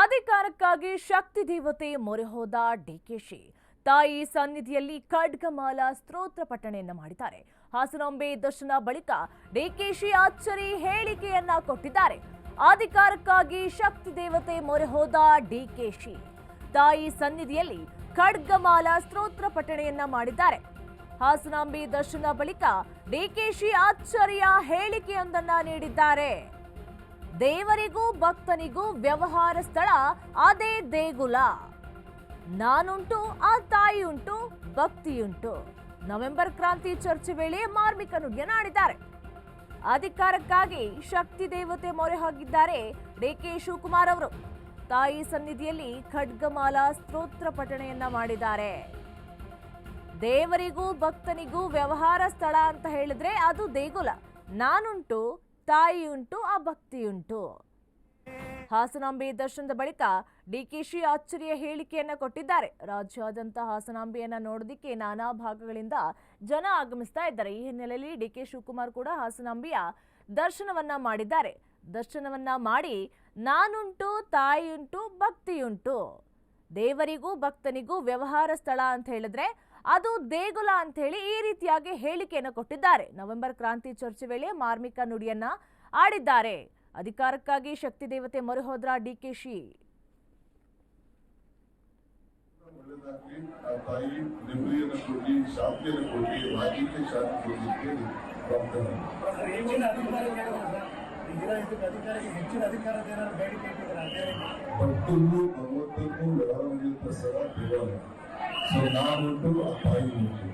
ಅಧಿಕಾರಕ್ಕಾಗಿ ಶಕ್ತಿ ದೇವತೆ ಮೊರೆ ಹೋದ ಡಿಕೆಶಿ ತಾಯಿ ಸನ್ನಿಧಿಯಲ್ಲಿ ಖಡ್ಗಮಾಲ ಸ್ತೋತ್ರ ಪಠಣೆಯನ್ನು ಮಾಡಿದ್ದಾರೆ. ಹಾಸನಾಂಬೆ ದರ್ಶನ ಬಳಿಕ ಡಿಕೆಶಿ ಅಚ್ಚರಿ ಹೇಳಿಕೆಯನ್ನ ಕೊಟ್ಟಿದ್ದಾರೆ. ಅಧಿಕಾರಕ್ಕಾಗಿ ಶಕ್ತಿ ದೇವತೆ ಮೊರೆ ಹೋದ ಡಿಕೆಶಿ ತಾಯಿ ಸನ್ನಿಧಿಯಲ್ಲಿ ಖಡ್ಗಮಾಲ ಸ್ತೋತ್ರ ಪಠಣೆಯನ್ನ ಮಾಡಿದ್ದಾರೆ. ಹಾಸನಾಂಬೆ ದರ್ಶನ ಬಳಿಕ ಡಿಕೆಶಿ ಅಚ್ಚರಿಯ ಹೇಳಿಕೆಯೊಂದನ್ನ ನೀಡಿದ್ದಾರೆ. ದೇವರಿಗೂ ಭಕ್ತನಿಗೂ ವ್ಯವಹಾರ ಸ್ಥಳ ಅದೇ ದೇಗುಲ. ನಾನುಂಟು, ಆ ತಾಯಿಯುಂಟು, ಭಕ್ತಿಯುಂಟು. ನವೆಂಬರ್ ಕ್ರಾಂತಿ ಚರ್ಚೆ ವೇಳೆ ಮಾರ್ಮಿಕ ನುಡಿಯನ್ನ ಆಡಿದ್ದಾರೆ ಅಧಿಕಾರಕ್ಕಾಗಿ ಶಕ್ತಿ ದೇವತೆ ಮೊರೆ ಹೋಗಿದ್ದಾರೆ ಡಿಕೆ ಶಿವಕುಮಾರ್ ಅವರು. ತಾಯಿ ಸನ್ನಿಧಿಯಲ್ಲಿ ಖಡ್ಗಮಾಲಾ ಸ್ತೋತ್ರ ಪಠಣೆಯನ್ನ ಮಾಡಿದ್ದಾರೆ. ದೇವರಿಗೂ ಭಕ್ತನಿಗೂ ವ್ಯವಹಾರ ಸ್ಥಳ ಅಂತ ಹೇಳಿದ್ರೆ ಅದು ದೇಗುಲ. ನಾನುಂಟು ತಾಯಿಯುಂಟು, ಆ ಭಕ್ತಿಯುಂಟು. ಹಾಸನಾಂಬೆ ದರ್ಶನದ ಬಳಿಕ ಡಿಕೆಶಿ ಆಚರಿಯ ಹೇಳಿಕೆಯನ್ನ ಕೊಟ್ಟಿದ್ದಾರೆ. ರಾಜ್ಯಾದ್ಯಂತ ಹಾಸನಾಂಬೆಯನ್ನ ನೋಡೋದಿಕ್ಕೆ ನಾನಾ ಭಾಗಗಳಿಂದ ಜನ ಆಗಮಿಸ್ತಾ ಇದ್ದಾರೆ. ಈ ಹಿನ್ನೆಲೆಯಲ್ಲಿ ಡಿಕೆ ಶಿವಕುಮಾರ್ ಕೂಡ ಹಾಸನಾಂಬೆಯ ದರ್ಶನವನ್ನ ಮಾಡಿದ್ದಾರೆ. ದರ್ಶನವನ್ನ ಮಾಡಿ ನಾನುಂಟು, ತಾಯಿಯುಂಟು, ಭಕ್ತಿಯುಂಟು. ದೇವರಿಗೂ ಭಕ್ತನಿಗೂ ವ್ಯವಹಾರ ಸ್ಥಳ ಅಂತ ಹೇಳಿದ್ರೆ ಅದು ದೇಗುಲ ಅಂತ ಹೇಳಿ ಈ ರೀತಿಯಾಗಿ ಹೇಳಿಕೆಯನ್ನು ಕೊಟ್ಟಿದ್ದಾರೆ ನವೆಂಬರ್ ಕ್ರಾಂತಿ ಚರ್ಚೆ ವೇಳೆ ಮಾರ್ಮಿಕ ನುಡಿಯನ್ನ ಆಡಿದ್ದಾರೆ ಅಧಿಕಾರಕ್ಕಾಗಿ ಶಕ್ತಿ ದೇವತೆ ಮರುಹೋದ್ರ ಹೋದ್ರ ಡಿಕೆಶಿ ತಾಯಿ ನೆಮ್ಮದಿಯನ್ನು ಕೊಡ್ಲಿ ಶಾಂತಿಯನ್ನು ಕೊಡ್ಲಿ ರಾಜ್ಯಕ್ಕೆ ಶಾಂತಿ ಭಗವಂತನಿಗೂ ವ್ಯವಹಾರ ಸ್ಥಳ ದೇವಾಲಯ ಸೊ ನಾನುಂಟು ಆ ತಾಯಿ ಉಂಟು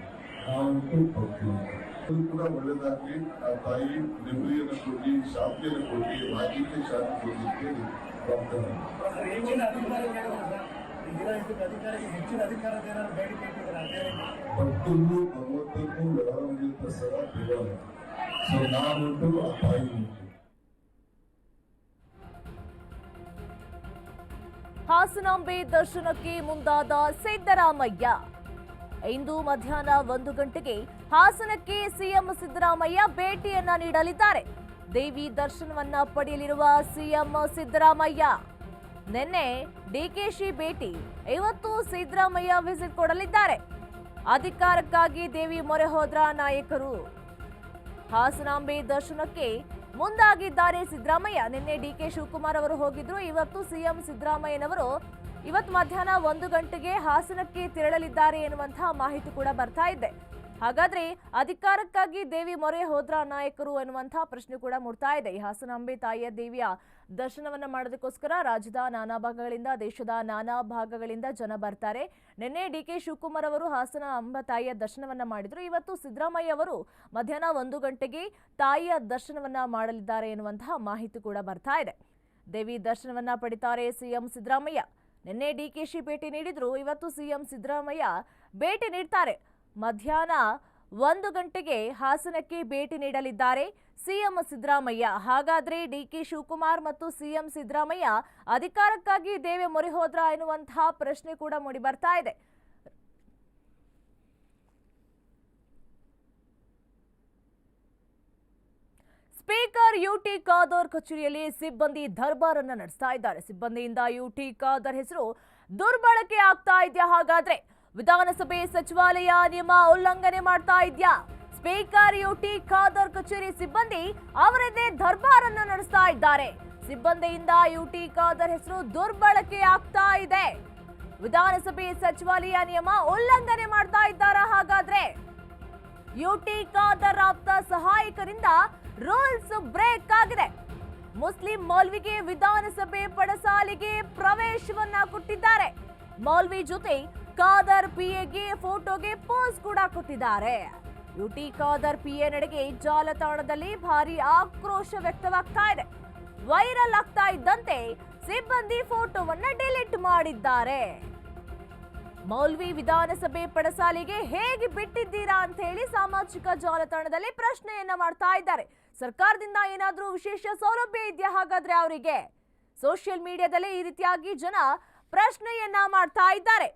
ನಾವುಂಟು ಭಕ್ತಿ ಉಂಟು ಅದು ಕೂಡ ಒಳ್ಳೆದಾಗ್ಲಿ ಆ ತಾಯಿ ನೆಮ್ಮದಿಯನ್ನು ಕೊಡ್ಲಿ ಶಾಂತಿಯನ್ನು ಕೊಡ್ಲಿ ರಾಜ್ಯಕ್ಕೆ ಶಾಂತಿ ಕೊಡ್ಲಿ ಅಂತೇಳಿ ಪ್ರಾರ್ಥನೆ ಹೆಚ್ಚಿನ ಅಧಿಕಾರ ಕೇಳಿದ್ರೆ ಈಗಿನ ಇದಕ್ಕೆ ಅಧಿಕಾರಕ್ಕೆ ಹೆಚ್ಚಿನ ಅಧಿಕಾರದ ಏನಾದ್ರು ಬೇಡಿಕೆ ಇಟ್ಟಿದ್ರೆ ಅದೇ ಭಕ್ತರಿಗೂ ಭಗವಂತನಿಗೂ ವ್ಯವಹಾರ ಸ್ಥಳ ದೇವಾಲಯ ಸೊ ನಾನುಂಟು ಆ ತಾಯಿ ಉಂಟು ಹಾಸನಾಂಬೆ ದರ್ಶನಕ್ಕೆ ಮುಂದಾದ ಸಿದ್ದರಾಮಯ್ಯ. ಇಂದು ಮಧ್ಯಾಹ್ನ ಒಂದು ಗಂಟೆಗೆ ಹಾಸನಕ್ಕೆ ಸಿಎಂ ಸಿದ್ದರಾಮಯ್ಯ ಭೇಟಿಯನ್ನ ನೀಡಲಿದ್ದಾರೆ. ದೇವಿ ದರ್ಶನವನ್ನ ಪಡೆಯಲಿರುವ ಸಿಎಂ ಸಿದ್ದರಾಮಯ್ಯ. ನಿನ್ನೆ ಡಿಕೆಶಿ ಭೇಟಿ ಇವತ್ತು ಸಿದ್ದರಾಮಯ್ಯ ವಿಸಿಟ್ ಕೊಡಲಿದ್ದಾರೆ. ಅಧಿಕಾರಕ್ಕಾಗಿ ದೇವಿ ಮೊರೆ ಹೋದ್ರ ನಾಯಕರು. ಹಾಸನಾಂಬೆ ದರ್ಶನಕ್ಕೆ ಮುಂದಾಗಿದ್ದಾರೆ. ಸಿದ್ದರಾಮಯ್ಯ. ನಿನ್ನೆ ಡಿಕೆ ಶಿವಕುಮಾರ್ ಅವರು ಹೋಗಿದ್ರು. ಇವತ್ತು ಸಿಎಂ ಸಿದ್ದರಾಮಯ್ಯನವರು ಇವತ್ತು ಮಧ್ಯಾಹ್ನ ಒಂದು ಗಂಟೆಗೆ ಹಾಸನಕ್ಕೆ ತೆರಳಲಿದ್ದಾರೆ ಎನ್ನುವಂತಹ ಮಾಹಿತಿ ಕೂಡ ಬರ್ತಾ ಇದೆ. ಹಾಗಾದ್ರೆ ಅಧಿಕಾರಕ್ಕಾಗಿ ದೇವಿ ಮೊರೆ ಹೋದ್ರ ನಾಯಕರು ಎನ್ನುವಂತಹ ಪ್ರಶ್ನೆ ಕೂಡ ಮೂಡ್ತಾ ಇದೆ. ಈ ಹಾಸನಾಂಬೆ ತಾಯಿಯ ದೇವಿಯ ದರ್ಶನವನ್ನ ಮಾಡೋದಕ್ಕೋಸ್ಕರ ರಾಜ್ಯದ ನಾನಾ ಭಾಗಗಳಿಂದ, ದೇಶದ ನಾನಾ ಭಾಗಗಳಿಂದ ಜನ ಬರ್ತಾರೆ. ನಿನ್ನೆ ಡಿ ಕೆ ಶಿವಕುಮಾರ್ ಅವರು ಹಾಸನ ಅಂಬ ತಾಯಿಯ ದರ್ಶನವನ್ನ ಮಾಡಿದ್ರು. ಇವತ್ತು ಸಿದ್ದರಾಮಯ್ಯ ಅವರು ಮಧ್ಯಾಹ್ನ ಒಂದು ಗಂಟೆಗೆ ತಾಯಿಯ ದರ್ಶನವನ್ನ ಮಾಡಲಿದ್ದಾರೆ ಎನ್ನುವಂತಹ ಮಾಹಿತಿ ಕೂಡ ಬರ್ತಾ ಇದೆ. ದೇವಿ ದರ್ಶನವನ್ನ ಪಡಿತಾರೆ ಸಿಎಂ ಸಿದ್ದರಾಮಯ್ಯ. ನಿನ್ನೆ ಶಿ ಭೇಟಿ ನೀಡಿದ್ರು. ಇವತ್ತು ಸಿಎಂ ಸಿದ್ದರಾಮಯ್ಯ ಭೇಟಿ ನೀಡ್ತಾರೆ. ಮಧ್ಯಾಹ್ನ ಒಂದು ಗಂಟೆಗೆ ಹಾಸನಕ್ಕೆ ಭೇಟಿ ನೀಡಲಿದ್ದಾರೆ. ಸಿಎಂ ಸಿದ್ದರಾಮಯ್ಯ, ಹಾಗಾದ್ರೆ ಡಿಕೆ ಶಿವಕುಮಾರ್ ಮತ್ತು ಸಿಎಂ ಸಿದ್ದರಾಮಯ್ಯ ಅಧಿಕಾರಕ್ಕಾಗಿ ದೇವೆ ಮೊರೆ ಹೋದ್ರ ಎನ್ನುವಂತಹ ಪ್ರಶ್ನೆ ಕೂಡ ಮೂಡಿ ಬರ್ತಾ ಇದೆ. ಸ್ಪೀಕರ್ ಯುಟಿ ಖಾದರ್ ಕಚೇರಿಯಲ್ಲಿ ಸಿಬ್ಬಂದಿ ದರ್ಬಾರ್ ಅನ್ನ ನಡೆಸ್ತಾ ಇದ್ದಾರೆ. ಸಿಬ್ಬಂದಿಯಿಂದ ಯುಟಿ ಖಾದರ್ ಹೆಸರು ದುರ್ಬಳಕೆ ಆಗ್ತಾ ಇದೆಯಾ ಹಾಗಾದ್ರೆ? ವಿಧಾನಸಭೆ ಸಚಿವಾಲಯ ನಿಯಮ ಉಲ್ಲಂಘನೆ ಮಾಡ್ತಾ ಇದೆಯಾ? ಸ್ಪೀಕರ್ ಯುಟಿ ಖಾದರ್ ಕಚೇರಿ ಸಿಬ್ಬಂದಿ ಅವರದೇ ದರ್ಬಾರ್ ಅನ್ನ ನಡೆಸ್ತಾ ಇದ್ದಾರೆ. ಸಿಬ್ಬಂದಿಯಿಂದ ಯುಟಿ ಖಾದರ್ ಹೆಸರು ದುರ್ಬಳಕೆ ಆಗ್ತಾ ಇದೆ. ವಿಧಾನಸಭೆ ಸಚಿವಾಲಯ ನಿಯಮ ಉಲ್ಲಂಘನೆ ಮಾಡ್ತಾ ಇದ್ದಾರಾ ಹಾಗಾದ್ರೆ? ಯುಟಿ ಖಾದರ್ ಆಪ್ತ ಸಹಾಯಕರಿಂದ ರೂಲ್ಸ್ ಬ್ರೇಕ್ ಆಗಿದೆ. ಮುಸ್ಲಿಂ ಮೌಲ್ವಿಗೆ ವಿಧಾನಸಭೆ ಪಡಸಾಲಿಗೆ ಪ್ರವೇಶವನ್ನ ಕೊಟ್ಟಿದ್ದಾರೆ. ಮೌಲ್ವಿ ಜೊತೆ ಖಾದರ್ ಪಿಎಗೆ ಫೋಟೋಗೆ ಪೋಸ್ ಕೂಡ ಕೊಟ್ಟಿದ್ದಾರೆ. ಯುಟಿ ಖಾದರ್ ಪಿಎ ನಡೆಗೆ ಜಾಲತಾಣದಲ್ಲಿ ಭಾರಿ ಆಕ್ರೋಶ ವ್ಯಕ್ತವಾಗ್ತಾ ಇದೆ. ವೈರಲ್ ಆಗ್ತಾ ಇದ್ದಂತೆ ಸಿಬ್ಬಂದಿ ಫೋಟೋವನ್ನ ಡಿಲೀಟ್ ಮಾಡಿದ್ದಾರೆ. ಮೌಲ್ವಿ ವಿಧಾನಸಭೆ ಪಡಸಾಲಿಗೆ ಹೇಗೆ ಬಿಟ್ಟಿದ್ದೀರಾ ಅಂತ ಹೇಳಿ ಸಾಮಾಜಿಕ ಜಾಲತಾಣದಲ್ಲಿ ಪ್ರಶ್ನೆಯನ್ನ ಮಾಡ್ತಾ ಇದ್ದಾರೆ. ಸರ್ಕಾರದಿಂದ ಏನಾದರೂ ವಿಶೇಷ ಸೌಲಭ್ಯ ಇದೆಯಾ ಹಾಗಾದ್ರೆ ಅವರಿಗೆ? ಸೋಷಿಯಲ್ ಮೀಡಿಯಾದಲ್ಲಿ ಈ ರೀತಿಯಾಗಿ ಜನ ಪ್ರಶ್ನೆಯನ್ನ ಮಾಡ್ತಾ ಇದ್ದಾರೆ.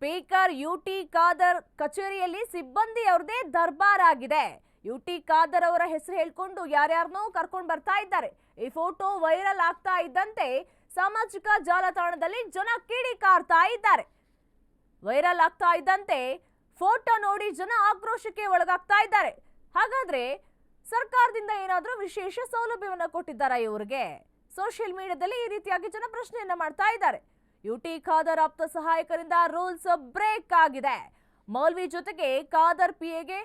ಸ್ಪೀಕರ್ ಯು ಟಿ ಖಾದರ್ ಕಚೇರಿಯಲ್ಲಿ ಸಿಬ್ಬಂದಿ ಅವ್ರದೇ ದರ್ಬಾರ್ ಆಗಿದೆ. ಯುಟಿ ಖಾದರ್ ಅವರ ಹೆಸರು ಹೇಳ್ಕೊಂಡು ಯಾರ್ಯಾರನ್ನೋ ಕರ್ಕೊಂಡು ಬರ್ತಾ ಇದ್ದಾರೆ. ಈ ಫೋಟೋ ವೈರಲ್ ಆಗ್ತಾ ಇದ್ದಂತೆ ಸಾಮಾಜಿಕ ಜಾಲತಾಣದಲ್ಲಿ ಜನ ಕಿಡಿಕಾರ್ತಾ ಇದ್ದಾರೆ. ವೈರಲ್ ಆಗ್ತಾ ಇದ್ದಂತೆ ಫೋಟೋ ನೋಡಿ ಜನ ಆಕ್ರೋಶಕ್ಕೆ ಒಳಗಾಗ್ತಾ ಇದ್ದಾರೆ. ಹಾಗಾದ್ರೆ ಸರ್ಕಾರದಿಂದ ಏನಾದರೂ ವಿಶೇಷ ಸೌಲಭ್ಯವನ್ನ ಕೊಟ್ಟಿದ್ದಾರಾ ಇವರಿಗೆ ಸೋಷಿಯಲ್ ಮೀಡಿಯಾದಲ್ಲಿ ಈ ರೀತಿಯಾಗಿ ಜನ ಪ್ರಶ್ನೆಯನ್ನ ಮಾಡ್ತಾ ಇದ್ದಾರೆ. ಯುಟಿ ಖಾದರ್ ಆಪ್ತ ಸಹಾಯಕರಿಂದ ರೂಲ್ಸ್ ಬ್ರೇಕ್ ಆಗಿದೆ. ಮೌಲ್ವಿ ಜೊತೆಗೆ ಖಾದರ್ ಪಿಎಗೆ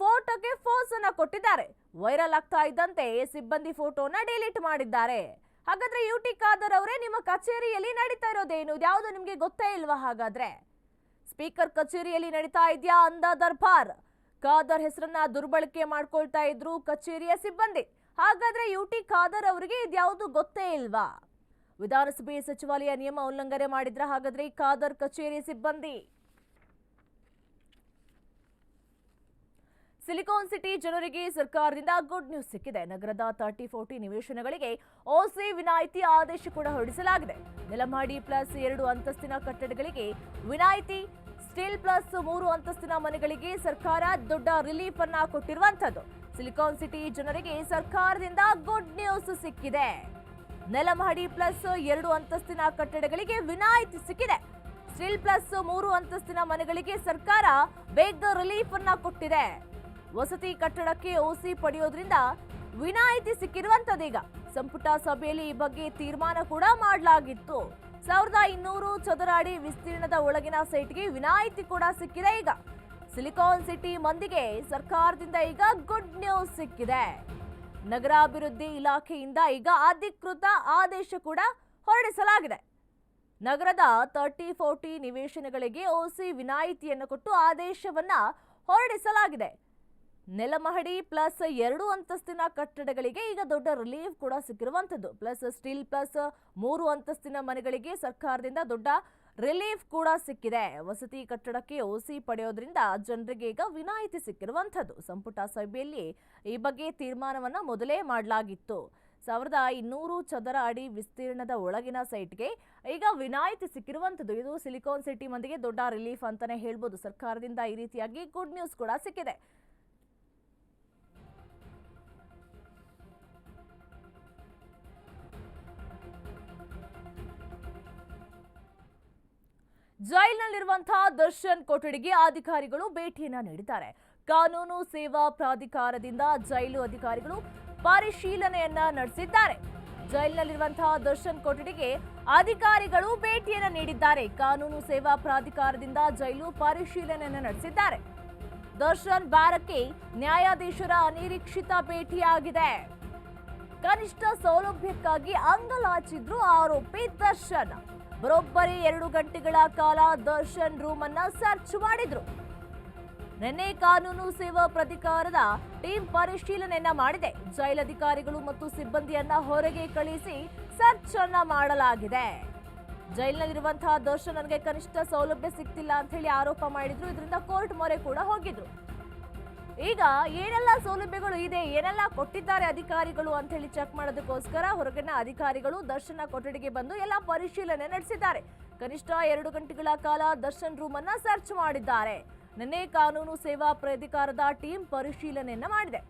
ಫೋಟೋಗೆ ಫೋಸ್ ಅನ್ನ ಕೊಟ್ಟಿದ್ದಾರೆ. ವೈರಲ್ ಆಗ್ತಾ ಇದ್ದಂತೆ ಸಿಬ್ಬಂದಿ ಫೋಟೋನ ಡಿಲೀಟ್ ಮಾಡಿದ್ದಾರೆ. ಹಾಗಾದ್ರೆ ಯುಟಿ ಖಾದರ್ ಅವರೇ ನಿಮ್ಮ ಕಚೇರಿಯಲ್ಲಿ ನಡೀತಾ ಇರೋದೇನು ಯಾವುದು ನಿಮ್ಗೆ ಗೊತ್ತೇ ಇಲ್ವಾ ಹಾಗಾದ್ರೆ? ಸ್ಪೀಕರ್ ಕಚೇರಿಯಲ್ಲಿ ನಡೀತಾ ಇದೆಯಾ ಅಂದ ದರ್ಬಾರ್. ಖಾದರ್ ಹೆಸರನ್ನ ದುರ್ಬಳಕೆ ಮಾಡ್ಕೊಳ್ತಾ ಇದ್ರು ಕಚೇರಿಯ ಸಿಬ್ಬಂದಿ. ಹಾಗಾದ್ರೆ ಯುಟಿ ಖಾದರ್ ಅವರಿಗೆ ಇದ್ಯಾವುದು ಗೊತ್ತೇ ಇಲ್ವಾ? ವಿಧಾನಸಭೆ ಸಚಿವಾಲಯ ನಿಯಮ ಉಲ್ಲಂಘನೆ ಮಾಡಿದ್ರ ಹಾಗಾದ್ರೆ ಖಾದರ್ ಕಚೇರಿ ಸಿಬ್ಬಂದಿ. ಸಿಲಿಕಾನ್ ಸಿಟಿ ಜನರಿಗೆ ಸರ್ಕಾರದಿಂದ ಗುಡ್ ನ್ಯೂಸ್ ಸಿಕ್ಕಿದೆ. ನಗರದ ತರ್ಟಿ ಫೋರ್ಟಿ ನಿವೇಶನಗಳಿಗೆ ಓಸಿ ವಿನಾಯಿತಿ ಆದೇಶ ಕೂಡ ಹೊರಡಿಸಲಾಗಿದೆ. ನೆಲಮಾಡಿ ಪ್ಲಸ್ ಎರಡು ಅಂತಸ್ತಿನ ಕಟ್ಟಡಗಳಿಗೆ ವಿನಾಯಿತಿ, ಸ್ಟೀಲ್ ಪ್ಲಸ್ ಮೂರು ಅಂತಸ್ತಿನ ಮನೆಗಳಿಗೆ ಸರ್ಕಾರ ದೊಡ್ಡ ರಿಲೀಫ್ ಅನ್ನ ಕೊಟ್ಟಿರುವಂತದ್ದು ಸಿಲಿಕಾನ್ ಸಿಟಿ ಜನರಿಗೆ ಸರ್ಕಾರದಿಂದ ಗುಡ್ ನ್ಯೂಸ್ ಸಿಕ್ಕಿದೆ. ನೆಲಮಹಡಿ ಪ್ಲಸ್ ಎರಡು ಅಂತಸ್ತಿನ ಕಟ್ಟಡಗಳಿಗೆ ವಿನಾಯಿತಿ ಸಿಕ್ಕಿದೆ. ಸ್ಟಿಲ್ ಪ್ಲಸ್ ಮೂರು ಅಂತಸ್ತಿನ ಮನೆಗಳಿಗೆ ಸರ್ಕಾರ ಬೇಗ ರಿಲೀಫ್ ಅನ್ನ ಕೊಟ್ಟಿದೆ. ವಸತಿ ಕಟ್ಟಡಕ್ಕೆ ಓಸಿ ಪಡೆಯೋದ್ರಿಂದ ವಿನಾಯಿತಿ ಸಿಕ್ಕಿರುವಂತದೀಗ ಸಂಪುಟ ಸಭೆಯಲ್ಲಿ ಈ ಬಗ್ಗೆ ತೀರ್ಮಾನ ಕೂಡ ಮಾಡಲಾಗಿತ್ತು. ಸಾವಿರದ ಇನ್ನೂರು ಚದರ ಅಡಿ ವಿಸ್ತೀರ್ಣದ ಒಳಗಿನ ಸೈಟ್ಗೆ ವಿನಾಯಿತಿ ಕೂಡ ಸಿಕ್ಕಿದೆ ಈಗ. ಸಿಲಿಕಾನ್ ಸಿಟಿ ಮಂದಿಗೆ ಸರ್ಕಾರದಿಂದ ಈಗ ಗುಡ್ ನ್ಯೂಸ್ ಸಿಕ್ಕಿದೆ. ನಗರಾಭಿವೃದ್ಧಿ ಇಲಾಖೆಯಿಂದ ಈಗ ಅಧಿಕೃತ ಆದೇಶ ಕೂಡ ಹೊರಡಿಸಲಾಗಿದೆ. ನಗರದ ತರ್ಟಿ ಫೋರ್ಟಿ ನಿವೇಶನಗಳಿಗೆ ಓಸಿ ವಿನಾಯಿತಿಯನ್ನು ಕೊಟ್ಟು ಆದೇಶವನ್ನ ಹೊರಡಿಸಲಾಗಿದೆ. ನೆಲಮಹಡಿ ಪ್ಲಸ್ ಎರಡು ಅಂತಸ್ತಿನ ಕಟ್ಟಡಗಳಿಗೆ ಈಗ ದೊಡ್ಡ ರಿಲೀಫ್ ಕೂಡ ಸಿಕ್ಕಿರುವಂಥದ್ದು. ಪ್ಲಸ್ ಸ್ಟೀಲ್ ಪ್ಲಸ್ ಮೂರು ಅಂತಸ್ತಿನ ಮನೆಗಳಿಗೆ ಸರ್ಕಾರದಿಂದ ದೊಡ್ಡ ರಿಲೀಫ್ ಕೂಡ ಸಿಕ್ಕಿದೆ. ವಸತಿ ಕಟ್ಟಡಕ್ಕೆ ಓಸಿ ಪಡೆಯೋದ್ರಿಂದ ಜನರಿಗೆ ಈಗ ವಿನಾಯಿತಿ ಸಿಕ್ಕಿರುವಂಥದ್ದು. ಸಂಪುಟ ಸಭೆಯಲ್ಲಿ ಈ ಬಗ್ಗೆ ತೀರ್ಮಾನವನ್ನ ಮೊದಲೇ ಮಾಡಲಾಗಿತ್ತು. ಸಾವಿರದ ಇನ್ನೂರು ಚದರ ಅಡಿ ವಿಸ್ತೀರ್ಣದ ಒಳಗಿನ ಸೈಟ್ಗೆ ಈಗ ವಿನಾಯಿತಿ ಸಿಕ್ಕಿರುವಂಥದ್ದು. ಇದು ಸಿಲಿಕಾನ್ ಸಿಟಿ ಮಂದಿಗೆ ದೊಡ್ಡ ರಿಲೀಫ್ ಅಂತಾನೆ ಹೇಳ್ಬೋದು. ಸರ್ಕಾರದಿಂದ ಈ ರೀತಿಯಾಗಿ ಗುಡ್ ನ್ಯೂಸ್ ಕೂಡ ಸಿಕ್ಕಿದೆ. ಜೈಲಿನಲ್ಲಿರುವಂತಹ ದರ್ಶನ್ ಕೊಠಡಿಗೆ ಅಧಿಕಾರಿಗಳು ಭೇಟಿಯನ್ನು ನೀಡಿದ್ದಾರೆ. ಕಾನೂನು ಸೇವಾ ಪ್ರಾಧಿಕಾರದಿಂದ ಜೈಲು ಅಧಿಕಾರಿಗಳು ಪರಿಶೀಲನೆಯನ್ನ ನಡೆಸಿದ್ದಾರೆ. ಜೈಲಿನಲ್ಲಿರುವಂತಹ ದರ್ಶನ್ ಕೊಠಡಿಗೆ ಅಧಿಕಾರಿಗಳು ಭೇಟಿಯನ್ನ ನೀಡಿದ್ದಾರೆ. ಕಾನೂನು ಸೇವಾ ಪ್ರಾಧಿಕಾರದಿಂದ ಜೈಲು ಪರಿಶೀಲನೆಯನ್ನ ನಡೆಸಿದ್ದಾರೆ. ದರ್ಶನ್ ಬ್ಯಾರಕ್ಕೆ ನ್ಯಾಯಾಧೀಶರ ಅನಿರೀಕ್ಷಿತ ಭೇಟಿಯಾಗಿದೆ. ಕನಿಷ್ಠ ಸೌಲಭ್ಯಕ್ಕಾಗಿ ಅಂಗಲಾಚಿದ್ರು ಆರೋಪಿ ದರ್ಶನ್. ಬರೋಬ್ಬರಿ ಎರಡು ಗಂಟೆಗಳ ಕಾಲ ದರ್ಶನ್ ರೂಮ್ ಅನ್ನ ಸರ್ಚ್ ಮಾಡಿದ್ರು. ನಿನ್ನೆ ಕಾನೂನು ಸೇವಾ ಪ್ರಾಧಿಕಾರದ ಟೀಮ್ ಪರಿಶೀಲನೆಯನ್ನ ಮಾಡಿದೆ. ಜೈಲಧಿಕಾರಿಗಳು ಮತ್ತು ಸಿಬ್ಬಂದಿಯನ್ನ ಹೊರಗೆ ಕಳಿಸಿ ಸರ್ಚ್ ಅನ್ನ ಮಾಡಲಾಗಿದೆ. ಜೈಲಿನಲ್ಲಿರುವಂತಹ ದರ್ಶನ್ ನನಗೆ ಕನಿಷ್ಠ ಸೌಲಭ್ಯ ಸಿಗ್ತಿಲ್ಲ ಅಂತ ಹೇಳಿ ಆರೋಪ ಮಾಡಿದ್ರು. ಇದರಿಂದ ಕೋರ್ಟ್ ಮೊರೆ ಕೂಡ ಹೋಗಿದ್ರು. ಈಗ ಏನೆಲ್ಲ ಸೌಲಭ್ಯಗಳು ಇದೆ, ಏನೆಲ್ಲ ಕೊಟ್ಟಿದ್ದಾರೆ ಅಧಿಕಾರಿಗಳು ಅಂತ ಹೇಳಿ ಚೆಕ್ ಮಾಡೋದಕ್ಕೋಸ್ಕರ ಹೊರಗಿನ ಅಧಿಕಾರಿಗಳು ದರ್ಶನ ಕೊಠಡಿಗೆ ಬಂದು ಎಲ್ಲ ಪರಿಶೀಲನೆ ನಡೆಸಿದ್ದಾರೆ. ಕನಿಷ್ಠ ಎರಡು ಗಂಟೆಗಳ ಕಾಲ ದರ್ಶನ್ ರೂಮ್ ಅನ್ನ ಸರ್ಚ್ ಮಾಡಿದ್ದಾರೆ. ನಿನ್ನೆ ಕಾನೂನು ಸೇವಾ ಪ್ರಾಧಿಕಾರದ ಟೀಮ್ ಪರಿಶೀಲನೆಯನ್ನ ಮಾಡಿದೆ.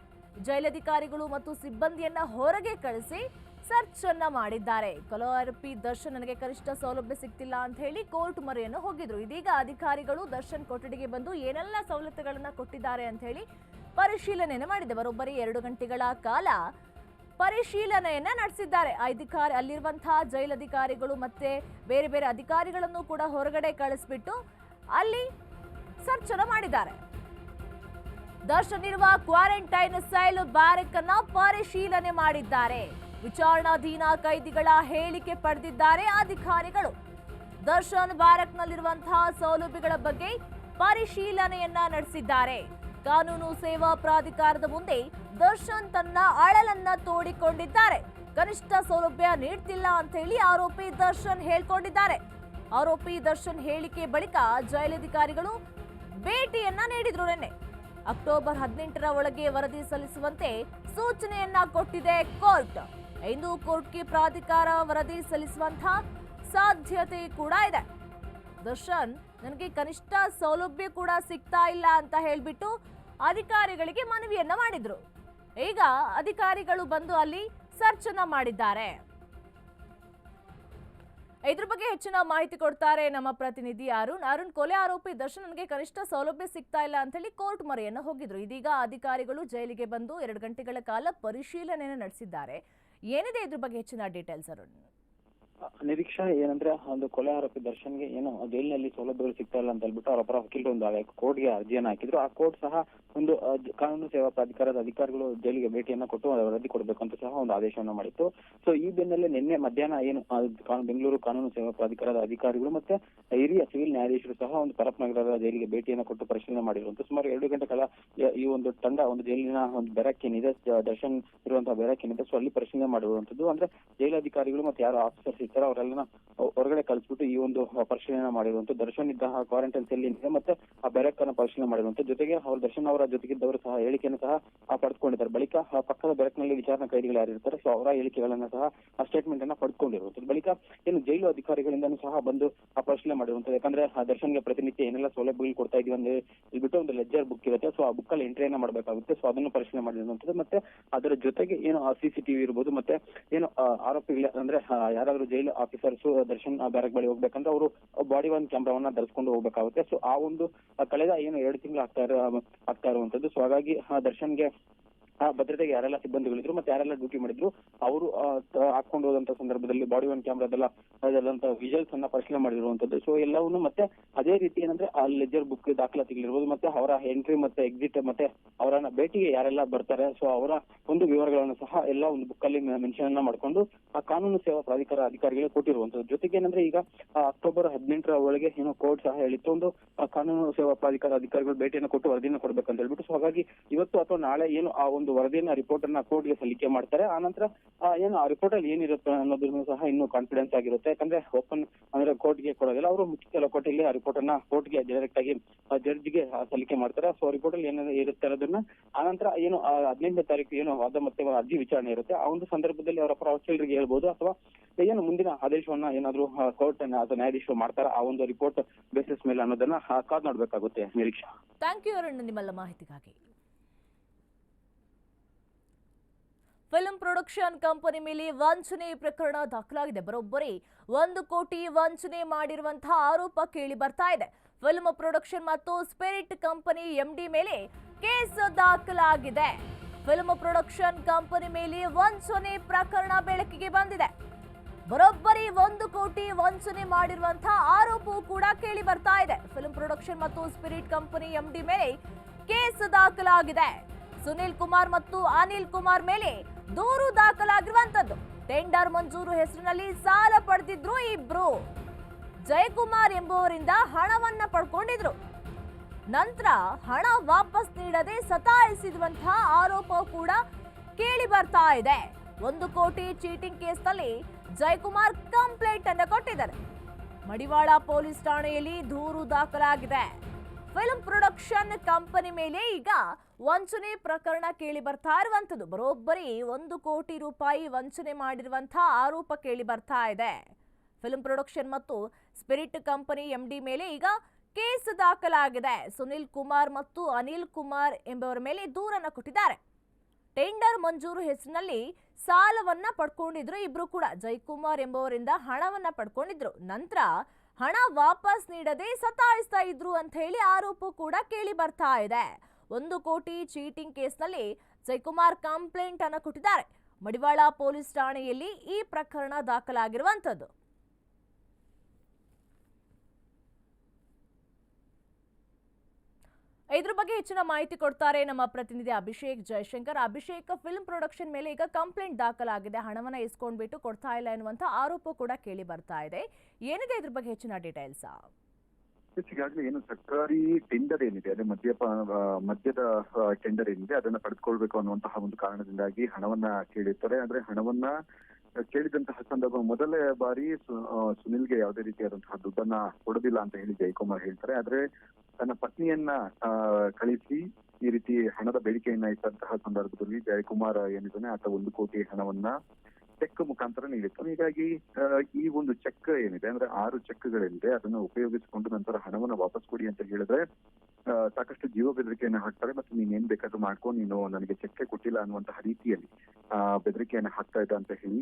ಜೈಲಧಿಕಾರಿಗಳು ಮತ್ತು ಸಿಬ್ಬಂದಿಯನ್ನ ಹೊರಗೆ ಕಳಿಸಿ ಸರ್ಚ್ ಅನ್ನ ಮಾಡಿದ್ದಾರೆ. ಕೊಲೋ ಆರೋಪಿ ದರ್ಶನ್ ನನಗೆ ಕನಿಷ್ಠ ಸೌಲಭ್ಯ ಸಿಗ್ತಿಲ್ಲ ಅಂತ ಹೇಳಿ ಕೋರ್ಟ್ ಮೊರೆಯನ್ನು ಹೋಗಿದ್ರು. ಇದೀಗ ಅಧಿಕಾರಿಗಳು ದರ್ಶನ್ ಕೊಠಡಿಗೆ ಬಂದು ಏನೆಲ್ಲ ಸವಲತ್ತುಗಳನ್ನ ಕೊಟ್ಟಿದ್ದಾರೆ ಅಂತ ಹೇಳಿ ಪರಿಶೀಲನೆಯನ್ನು ಮಾಡಿದೆ ಬರೋಬ್ಬರಿ ಎರಡು ಗಂಟೆಗಳ ಕಾಲ ಪರಿಶೀಲನೆಯನ್ನ ನಡೆಸಿದ್ದಾರೆ. ಅಧಿಕಾರಿ ಅಲ್ಲಿರುವಂತಹ ಜೈಲಧಿಕಾರಿಗಳು ಮತ್ತೆ ಬೇರೆ ಬೇರೆ ಅಧಿಕಾರಿಗಳನ್ನು ಕೂಡ ಹೊರಗಡೆ ಕಳಿಸ್ಬಿಟ್ಟು ಅಲ್ಲಿ ಸರ್ಚ್ ಅನ್ನು ಮಾಡಿದ್ದಾರೆ. ದರ್ಶನ್ ಇರುವ ಕ್ವಾರಂಟೈನ್ ಸೈಲ್ ಬ್ಯಾರಕ್ ಅನ್ನ ಪರಿಶೀಲನೆ ಮಾಡಿದ್ದಾರೆ. ವಿಚಾರಣಾಧೀನ ಕೈದಿಗಳ ಹೇಳಿಕೆ ಪಡೆದಿದ್ದಾರೆ ಅಧಿಕಾರಿಗಳು. ದರ್ಶನ್ ಬ್ಯಾರಕ್ನಲ್ಲಿರುವಂತಹ ಸೌಲಭ್ಯಗಳ ಬಗ್ಗೆ ಪರಿಶೀಲನೆಯನ್ನ ನಡೆಸಿದ್ದಾರೆ. ಕಾನೂನು ಸೇವಾ ಪ್ರಾಧಿಕಾರದ ಮುಂದೆ ದರ್ಶನ್ ತನ್ನ ಅಳಲನ್ನ ತೋಡಿಕೊಂಡಿದ್ದಾರೆ. ಕನಿಷ್ಠ ಸೌಲಭ್ಯ ನೀಡ್ತಿಲ್ಲ ಅಂತ ಹೇಳಿ ಆರೋಪಿ ದರ್ಶನ್ ಹೇಳ್ಕೊಂಡಿದ್ದಾರೆ. ಆರೋಪಿ ದರ್ಶನ್ ಹೇಳಿಕೆ ಬಳಿಕ ಜೈಲಧಿಕಾರಿಗಳು ಭೇಟಿಯನ್ನ ನೀಡಿದ್ರು ನಿನ್ನೆ. ಅಕ್ಟೋಬರ್ ಹದಿನೆಂಟರ ಒಳಗೆ ವರದಿ ಸಲ್ಲಿಸುವಂತೆ ಸೂಚನೆಯನ್ನ ಕೊಟ್ಟಿದೆ ಕೋರ್ಟ್. ಇಂದು ಕೋರ್ಟ್ಗೆ ಪ್ರಾಧಿಕಾರ ವರದಿ ಸಲ್ಲಿಸುವಂತಹ ಸಾಧ್ಯತೆ ಕೂಡ ಇದೆ. ದರ್ಶನ್, ನನಗೆ ಕನಿಷ್ಠ ಸೌಲಭ್ಯ ಕೂಡ ಸಿಗ್ತಾ ಇಲ್ಲ ಅಂತ ಹೇಳಿಬಿಟ್ಟು ಅಧಿಕಾರಿಗಳಿಗೆ ಮನವಿಯನ್ನ ಮಾಡಿದ್ರು. ಈಗ ಅಧಿಕಾರಿಗಳು ಬಂದು ಅಲ್ಲಿ ಸರ್ಚ್ ಅನ್ನ ಮಾಡಿದ್ದಾರೆ. ಇದ್ರ ಬಗ್ಗೆ ಹೆಚ್ಚಿನ ಮಾಹಿತಿ ಕೊಡ್ತಾರೆ ನಮ್ಮ ಪ್ರತಿನಿಧಿ ಅರುಣ್. ಅರುಣ್, ಕೊಲೆ ಆರೋಪಿ ದರ್ಶನ್, ನನಗೆ ಕನಿಷ್ಠ ಸೌಲಭ್ಯ ಸಿಗ್ತಾ ಇಲ್ಲ ಅಂತ ಹೇಳಿ ಕೋರ್ಟ್ ಮೊರೆಯನ್ನು ಹೋಗಿದ್ರು. ಇದೀಗ ಅಧಿಕಾರಿಗಳು ಜೈಲಿಗೆ ಬಂದು ಎರಡು ಗಂಟೆಗಳ ಕಾಲ ಪರಿಶೀಲನೆಯನ್ನು ನಡೆಸಿದ್ದಾರೆ. ಏನಿದೆ ಇದ್ರ ಬಗ್ಗೆ ಹೆಚ್ಚಿನ ಡೀಟೇಲ್ಸ್ ಅರುಣ್. ನಿರೀಕ್ಷಾ ಏನಂದ್ರೆ ಒಂದು ಕೊಲೆ ಆರೋಪಿ ದರ್ಶನ್ಗೆ ಏನು ಜೈಲಿನಲ್ಲಿ ಸೌಲಭ್ಯಗಳು ಸಿಗ್ತಾ ಇಲ್ಲ ಅಂತ ಹೇಳ್ಬಿಟ್ಟು ಅವರ ಪರ ವಕೀಲರು ಒಂದು ಕೋರ್ಟ್ಗೆ ಅರ್ಜಿಯನ್ನು ಹಾಕಿದ್ರು. ಆ ಕೋರ್ಟ್ ಸಹ ಒಂದು ಕಾನೂನು ಸೇವಾ ಪ್ರಾಧಿಕಾರದ ಅಧಿಕಾರಿಗಳು ಜೈಲಿಗೆ ಭೇಟಿಯನ್ನ ಕೊಟ್ಟು ವರದಿ ಕೊಡಬೇಕು ಅಂತ ಸಹ ಒಂದು ಆದೇಶವನ್ನು ಮಾಡಿತ್ತು. ಸೊ ಈ ಬೆನ್ನಲ್ಲೇ ನಿನ್ನೆ ಮಧ್ಯಾಹ್ನ ಏನು ಬೆಂಗಳೂರು ಕಾನೂನು ಸೇವಾ ಪ್ರಾಧಿಕಾರದ ಅಧಿಕಾರಿಗಳು ಮತ್ತೆ ಹಿರಿಯ ಸಿವಿಲ್ ನ್ಯಾಯಾಧೀಶರು ಸಹ ಒಂದು ಪರಪ್ ನಗರದ ಜೈಲಿಗೆ ಭೇಟಿಯನ್ನು ಕೊಟ್ಟು ಪರಿಶೀಲನೆ ಅಂತ ಸುಮಾರು ಎರಡು ಗಂಟೆ ಕಾಲ ಈ ಒಂದು ತಂಡ ಒಂದು ಜೈಲಿನ ಒಂದು ಬೆರಕ್ ಏನಿದೆ ದ- ದರ್ಶನ್ ಇರುವಂತಹ ಬೆರಕ್ ಏನಿದೆ ಸೊ ಅಲ್ಲಿ ಪರಿಶೀಲನೆ ಮಾಡಿರುವಂತದ್ದು ಅಂದ್ರೆ ಜೈಲಾಧಿಕಾರಿಗಳು ಮತ್ತೆ ಯಾರು ಆಫೀಸರ್ಸ್ ಇರ್ತಾರೋ ಅವರೆಲ್ಲನ ಹೊರಗಡೆ ಕಳಿಸ್ಬಿಟ್ಟು ಈ ಒಂದು ಪರಿಶೀಲನೆ ಮಾಡಿರುವಂತ ದರ್ಶನ್ ಇದ್ದ ಕ್ವಾರಂಟೈನ್ ಸೆಲ್ ಏನಿದೆ ಮತ್ತೆ ಆ ಬ್ಯಾರಕ್ ಅನ್ನ ಪರಿಶೀಲನೆ ಮಾಡಿರುವಂತ ಜೊತೆಗೆ ಅವ್ರ ದರ್ಶನ್ ಅವರ ಜೊತೆಗಿದ್ದವರು ಸಹ ಹೇಳಿಕೆಯನ್ನು ಸಹ ಪಡೆದುಕೊಂಡಿದ್ದಾರೆ. ಬಳಿಕ ಪಕ್ಕದ ಬೆರಕ್ನಲ್ಲಿ ವಿಚಾರಣಾ ಕೈದಿಗಳು ಯಾರಿರ್ತಾರೆ ಸೊ ಅವರ ಹೇಳಿಕೆಗಳನ್ನ ಸಹ, ಆ ಸ್ಟೇಟ್ಮೆಂಟ್ ಅನ್ನ ಪಡೆದುಕೊಂಡಿರುವಂತದ್ದು ಬಳಿಕ ಏನು ಜೈಲು ಅಧಿಕಾರಿಗಳಿಂದನೂ ಸಹ ಬಂದು ಆ ಪರಿಶೀಲನೆ ಮಾಡಿರುವಂತದ್ದು ಯಾಕಂದ್ರೆ ಆ ದರ್ಶನ್ಗೆ ಪ್ರತಿನಿತ್ಯ ಏನೆಲ್ಲ ಸೌಲಭ್ಯಗಳು ಕೊಡ್ತಾ ಇದೀವಿ ಅಂದ್ರೆ ಇಲ್ಬಿಟ್ಟು ಒಂದು ಲೆಜ್ಜರ್ ಬುಕ್ ಇರುತ್ತೆ. ಸೊ ಆ ಬುಕ್ ಅಲ್ಲಿ ಎಂಟ್ರಿಯನ್ನ ಮಾಡಬೇಕಾಗುತ್ತೆ. ಸೊ ಅದನ್ನು ಪರಿಶೀಲನೆ ಮಾಡಿರುವಂತದ್ದು ಮತ್ತೆ ಅದರ ಜೊತೆಗೆ ಏನು ಸಿಸಿಟಿವಿ ಇರ್ಬೋದು, ಮತ್ತೆ ಏನು ಆರೋಪಿಗಳ, ಅಂದ್ರೆ ಯಾರಾದ್ರೂ ಜೈಲು ಆಫೀಸರ್ಸ್ ದರ್ಶನ್ ಬ್ಯಾರಕ್ ಬಳಿ ಹೋಗ್ಬೇಕಂದ್ರೆ ಅವರು ಬಾಡಿ ಒನ್ ಕ್ಯಾಮ್ರಾವನ್ನ ಧರಿಸ್ಕೊಂಡು ಹೋಗ್ಬೇಕಾಗುತ್ತೆ. ಸೊ ಆ ಒಂದು ಕಳೆದ ಏನು ಎರಡು ತಿಂಗಳು ಆಗ್ತಾ ಇರೋ, ಆಗ್ತಾ ಇರುವಂತದ್ದು ಸೊ ಹಾಗಾಗಿ ದರ್ಶನ್ಗೆ ಭದ್ರತೆಗೆ ಯಾರೆಲ್ಲ ಸಿಬ್ಬಂದಿಗಳಿದ್ರು ಮತ್ತೆ ಯಾರೆಲ್ಲ ಡ್ಯೂಟಿ ಮಾಡಿದ್ರು ಅವರು ಹಾಕೊಂಡು ಹೋದಂತ ಸಂದರ್ಭದಲ್ಲಿ ಬಾಡಿ ಒನ್ ಕ್ಯಾಮ್ರಾದೆಲ್ಲ ಅದೆಲ್ಲಂತ ವಿಜುವಲ್ಸ್ ಅನ್ನ ಪರಿಶೀಲನೆ ಮಾಡಿರುವಂತದ್ದು. ಸೊ ಎಲ್ಲವನ್ನು ಮತ್ತೆ ಅದೇ ರೀತಿ ಏನಂದ್ರೆ ಆ ಲೆಜರ್ ಬುಕ್ ದಾಖಲಾತಿಗಳಿರ್ಬೋದು ಮತ್ತೆ ಅವರ ಎಂಟ್ರಿ ಮತ್ತೆ ಎಕ್ಸಿಟ್ ಮತ್ತೆ ಅವರನ್ನ ಭೇಟಿಗೆ ಯಾರೆಲ್ಲ ಬರ್ತಾರೆ ಸೊ ಅವರ ಒಂದು ವಿವರಗಳನ್ನು ಸಹ ಎಲ್ಲ ಒಂದು ಬುಕ್ ಅಲ್ಲಿ ಮೆನ್ಷನ್ ಅನ್ನ ಮಾಡ್ಕೊಂಡು ಆ ಕಾನೂನು ಸೇವಾ ಪ್ರಾಧಿಕಾರ ಅಧಿಕಾರಿಗಳಿಗೆ ಕೊಟ್ಟಿರುವಂತದ್ದು. ಜೊತೆಗೆ ಏನಂದ್ರೆ ಈಗ ಆ, ಅಕ್ಟೋಬರ್ ಹದಿನೆಂಟರ ಒಳಗೆ ಏನೋ ಕೋರ್ಟ್ ಸಹ ಹೇಳಿತ್ತು ಒಂದು ಆ, ಕಾನೂನು ಸೇವಾ ಪ್ರಾಧಿಕಾರ ಅಧಿಕಾರಿಗಳು ಭೇಟಿಯನ್ನು ಕೊಟ್ಟು ವರದಿಯನ್ನು ಕೊಡ್ಬೇಕಂತ ಹೇಳ್ಬಿಟ್ಟು. ಸೊ ಹಾಗಾಗಿ ಇವತ್ತು ಅಥವಾ ನಾಳೆ ಏನು ಆ ಒಂದು ವರದಿಯನ್ನ ರಿಪೋರ್ಟ್ ಅನ್ನ ಕೋರ್ಟ್ಗೆ ಸಲ್ಲಿಕೆ ಮಾಡ್ತಾರೆ. ಆನಂತರ ನಂತರ ಏನು ಆ ರಿಪೋರ್ಟ್ ಅಲ್ಲಿ ಏನಿರುತ್ತೆ ಅನ್ನೋದನ್ನು ಸಹ ಇನ್ನೂ ಕಾನ್ಫಿಡೆನ್ಸ್ ಆಗಿರುತ್ತೆ. ಯಾಕಂದ್ರೆ ಓಪನ್ ಅಂದ್ರೆ ಕೋರ್ಟ್ಗೆ ಕೊಡೋದಿಲ್ಲ. ಅವರು ಮುಖ್ಯ ಲಕೋಟೆಯಲ್ಲಿ ಆ ರಿಪೋರ್ಟ್ ಅನ್ನ ಕೋರ್ಟ್ಗೆ ಡೈರೆಕ್ಟ್ ಆಗಿ ಜಡ್ಜ್ಗೆ ಸಲ್ಲಿಕೆ ಮಾಡ್ತಾರೆ. ಸೊ ರಿಪೋರ್ಟ್ ಅಲ್ಲಿ ಏನೇನು ಇರುತ್ತೆ ಅನ್ನೋದನ್ನ ಆನಂತರ ಏನು ಹದಿನೆಂಟನೇ ತಾರೀಕು ಏನು ವಾದ ಮತ್ತೆ ಅರ್ಜಿ ವಿಚಾರಣೆ ಇರುತ್ತೆ. ಆ ಒಂದು ಸಂದರ್ಭದಲ್ಲಿ ಅವರ ಪರ ವಕೀಲರಿಗೆ ಹೇಳ್ಬೋದು. ಅಥವಾ ಏನು ಮುಂದಿನ ಆದೇಶವನ್ನ ಏನಾದ್ರು ಕೋರ್ಟ್ ಅಥವಾ ನ್ಯಾಯಾಧೀಶರು ಮಾಡ್ತಾರ? ಆ ಒಂದು ರಿಪೋರ್ಟ್ ಬೇಸಿಸ್ ಮೇಲೆ ಅನ್ನೋದನ್ನ ಆ, ಕಾದ್ ನೋಡ್ಬೇಕಾಗುತ್ತೆ ನಿರೀಕ್ಷಾ. ಥ್ಯಾಂಕ್ ಯು ಅರುಣ್ ನಿಮ್ಮೆಲ್ಲ ಮಾಹಿತಿಗಾಗಿ. ಫಿಲ್ಮ್ ಪ್ರೊಡಕ್ಷನ್ ಕಂಪನಿ ಮೇಲೆ ವಂಚನೆ ಪ್ರಕರಣ ದಾಖಲಾಗಿದೆ. ಬರೋಬ್ಬರಿ ಒಂದು ಕೋಟಿ ವಂಚನೆ ಮಾಡಿರುವಂತಹ ಆರೋಪ ಕೇಳಿ ಬರ್ತಾ ಇದೆ. ಫಿಲ್ಮ್ ಪ್ರೊಡಕ್ಷನ್ ಮತ್ತು ಸ್ಪಿರಿಟ್ ಕಂಪನಿ ಎಂಡಿ ಮೇಲೆ ಕೇಸ್ ದಾಖಲಾಗಿದೆ. ಫಿಲ್ಮ್ ಪ್ರೊಡಕ್ಷನ್ ಕಂಪನಿ ಮೇಲೆ ವಂಚನೆ ಪ್ರಕರಣ ಬೆಳಕಿಗೆ ಬಂದಿದೆ. ಬರೋಬ್ಬರಿ ಒಂದು ಕೋಟಿ ವಂಚನೆ ಮಾಡಿರುವಂತಹ ಆರೋಪವೂ ಕೂಡ ಕೇಳಿ ಬರ್ತಾ ಇದೆ. ಫಿಲ್ಮ್ ಪ್ರೊಡಕ್ಷನ್ ಮತ್ತು ಸ್ಪಿರಿಟ್ ಕಂಪನಿ ಎಂಡಿ ಮೇಲೆ ಕೇಸ್ ದಾಖಲಾಗಿದೆ. ಸುನಿಲ್ ಕುಮಾರ್ ಮತ್ತು ಅನಿಲ್ ಕುಮಾರ್ ಮೇಲೆ ದೂರು ದಾಖಲಾಗಿರುವಂತದ್ದು ಟೆಂಡರ್ ಮಂಜೂರು ಹೆಸರಿನಲ್ಲಿ ಸಾಲ ಪಡೆದಿದ್ರು ಇಬ್ರು. ಜಯಕುಮಾರ್ ಎಂಬುವರಿಂದ ಹಣವನ್ನ ಪಡ್ಕೊಂಡಿದ್ರು. ನಂತರ ಹಣ ವಾಪಸ್ ನೀಡದೆ ಸತಾಯಿಸಿರುವಂತಹ ಆರೋಪ ಕೂಡ ಕೇಳಿ ಬರ್ತಾ ಇದೆ. ಒಂದು ಕೋಟಿ ಚೀಟಿಂಗ್ ಕೇಸ್ನಲ್ಲಿ ಜಯಕುಮಾರ್ ಕಂಪ್ಲೇಂಟ್ ಅನ್ನ ಕೊಟ್ಟಿದ್ದಾರೆ. ಮಡಿವಾಳ ಪೊಲೀಸ್ ಠಾಣೆಯಲ್ಲಿ ದೂರು ದಾಖಲಾಗಿದೆ. ಫಿಲ್ಮ್ ಪ್ರೊಡಕ್ಷನ್ ಕಂಪನಿ ಮೇಲೆ ಈಗ ವಂಚನೆ ಪ್ರಕರಣ ಕೇಳಿ ಬರ್ತಾ ಇರುವಂತದ್ದು ಬರೋಬ್ಬರಿ ಒಂದು ಕೋಟಿ ರೂಪಾಯಿ ವಂಚನೆ ಮಾಡಿರುವಂತಹ ಆರೋಪ ಕೇಳಿ ಬರ್ತಾ ಇದೆ. ಫಿಲ್ಮ್ ಪ್ರೊಡಕ್ಷನ್ ಮತ್ತು ಸ್ಪಿರಿಟ್ ಕಂಪನಿ ಎಂಡಿ ಮೇಲೆ ಈಗ ಕೇಸ್ ದಾಖಲಾಗಿದೆ. ಸುನಿಲ್ ಕುಮಾರ್ ಮತ್ತು ಅನಿಲ್ ಕುಮಾರ್ ಎಂಬವರ ಮೇಲೆ ದೂರನ್ನು ಕೊಟ್ಟಿದ್ದಾರೆ. ಟೆಂಡರ್ ಮಂಜೂರು ಹೆಸರಿನಲ್ಲಿ ಸಾಲವನ್ನ ಪಡ್ಕೊಂಡಿದ್ರು ಇಬ್ರು ಕೂಡ. ಜೈಕುಮಾರ್ ಎಂಬುವರಿಂದ ಹಣವನ್ನ ಪಡ್ಕೊಂಡಿದ್ರು. ನಂತರ ಹಣ ವಾಪಸ್ ನೀಡದೆ ಸತಾಯಿಸ್ತಾ ಇದ್ರು ಅಂತ ಹೇಳಿ ಆರೋಪ ಕೂಡ ಕೇಳಿ ಬರ್ತಾ ಇದೆ. ಒಂದು ಕೋಟಿ ಚೀಟಿಂಗ್ ಕೇಸ್ನಲ್ಲಿ ಜಯಕುಮಾರ್ ಕಂಪ್ಲೇಂಟ್ ಅನ್ನು ಕೊಟ್ಟಿದ್ದಾರೆ. ಮಡಿವಾಳ ಪೊಲೀಸ್ ಠಾಣೆಯಲ್ಲಿ ಈ ಪ್ರಕರಣ ದಾಖಲಾಗಿರುವಂತದ್ದು ಇದ್ರ ಬಗ್ಗೆ ಹೆಚ್ಚಿನ ಮಾಹಿತಿ ಕೊಡ್ತಾರೆ ನಮ್ಮ ಪ್ರತಿನಿಧಿ ಅಭಿಷೇಕ್ ಜಯಶಂಕರ್. ಅಭಿಷೇಕ್ ಫಿಲ್ಮ್ ಪ್ರೊಡಕ್ಷನ್ ಮೇಲೆ ಈಗ ಕಂಪ್ಲೇಂಟ್ ದಾಖಲಾಗಿದೆ. ಹಣವನ್ನ ಇಸ್ಕೊಂಡ್ಬಿಟ್ಟು ಕೊಡ್ತಾ ಇಲ್ಲ ಎನ್ನುವಂತ ಆರೋಪ ಕೂಡ ಕೇಳಿ ಬರ್ತಾ ಇದೆ. ಏನಿದೆ ಇದ್ರ ಬಗ್ಗೆ ಹೆಚ್ಚಿನ ಡೀಟೇಲ್ಸ್ ಈಗಾಗಲೇ ಏನು ಸರ್ಕಾರಿ ಟೆಂಡರ್ ಏನಿದೆ? ಅದೇ ಮದ್ಯಪ ಮದ್ಯದ ಟೆಂಡರ್ ಏನಿದೆ? ಅದನ್ನ ಪಡೆದುಕೊಳ್ಬೇಕು ಅನ್ನುವಂತಹ ಒಂದು ಕಾರಣದಿಂದಾಗಿ ಹಣವನ್ನ ಕೇಳಿರ್ತಾರೆ. ಅಂದ್ರೆ ಹಣವನ್ನ ಕೇಳಿದಂತಹ ಸಂದರ್ಭ ಮೊದಲೇ ಬಾರಿ ಸುನಿಲ್ಗೆ ಯಾವುದೇ ರೀತಿಯಾದಂತಹ ದುಡ್ಡನ್ನ ಕೊಡೋದಿಲ್ಲ ಅಂತ ಹೇಳಿ ಜಯಕುಮಾರ್ ಹೇಳ್ತಾರೆ. ಆದ್ರೆ ತನ್ನ ಪತ್ನಿಯನ್ನ ಕಳಿಸಿ ಈ ರೀತಿ ಹಣದ ಬೇಡಿಕೆಯನ್ನ ಇಟ್ಟಂತಹ ಸಂದರ್ಭದಲ್ಲಿ ಜಯಕುಮಾರ್ ಏನಿದ್ದಾನೆ, ಆತ ಒಂದು ಕೋಟಿ ಹಣವನ್ನ ಚೆಕ್ ಮುಖಾಂತರ ನೀಡಿತ್ತು. ಹೀಗಾಗಿ ಈ ಒಂದು ಚೆಕ್ ಏನಿದೆ, ಅಂದ್ರೆ ಆರು ಚೆಕ್ಗಳಿದೆ, ಅದನ್ನು ಉಪಯೋಗಿಸಿಕೊಂಡು ನಂತರ ಹಣವನ್ನ ವಾಪಸ್ ಕೊಡಿ ಅಂತ ಹೇಳಿದ್ರೆ ಸಾಕಷ್ಟು ಜೀವ ಬೆದರಿಕೆಯನ್ನು ಹಾಕ್ತಾರೆ ಮತ್ತೆ ನೀನೇನ್ ಬೇಕಾದ್ರೂ ಮಾಡ್ಕೊ, ನೀನು ನನಗೆ ಚೆಕ್ಕೆ ಕೊಟ್ಟಿಲ್ಲ ಅನ್ನುವಂತಹ ರೀತಿಯಲ್ಲಿ ಬೆದರಿಕೆಯನ್ನ ಹಾಕ್ತಾ ಇದ್ದ ಅಂತ ಹೇಳಿ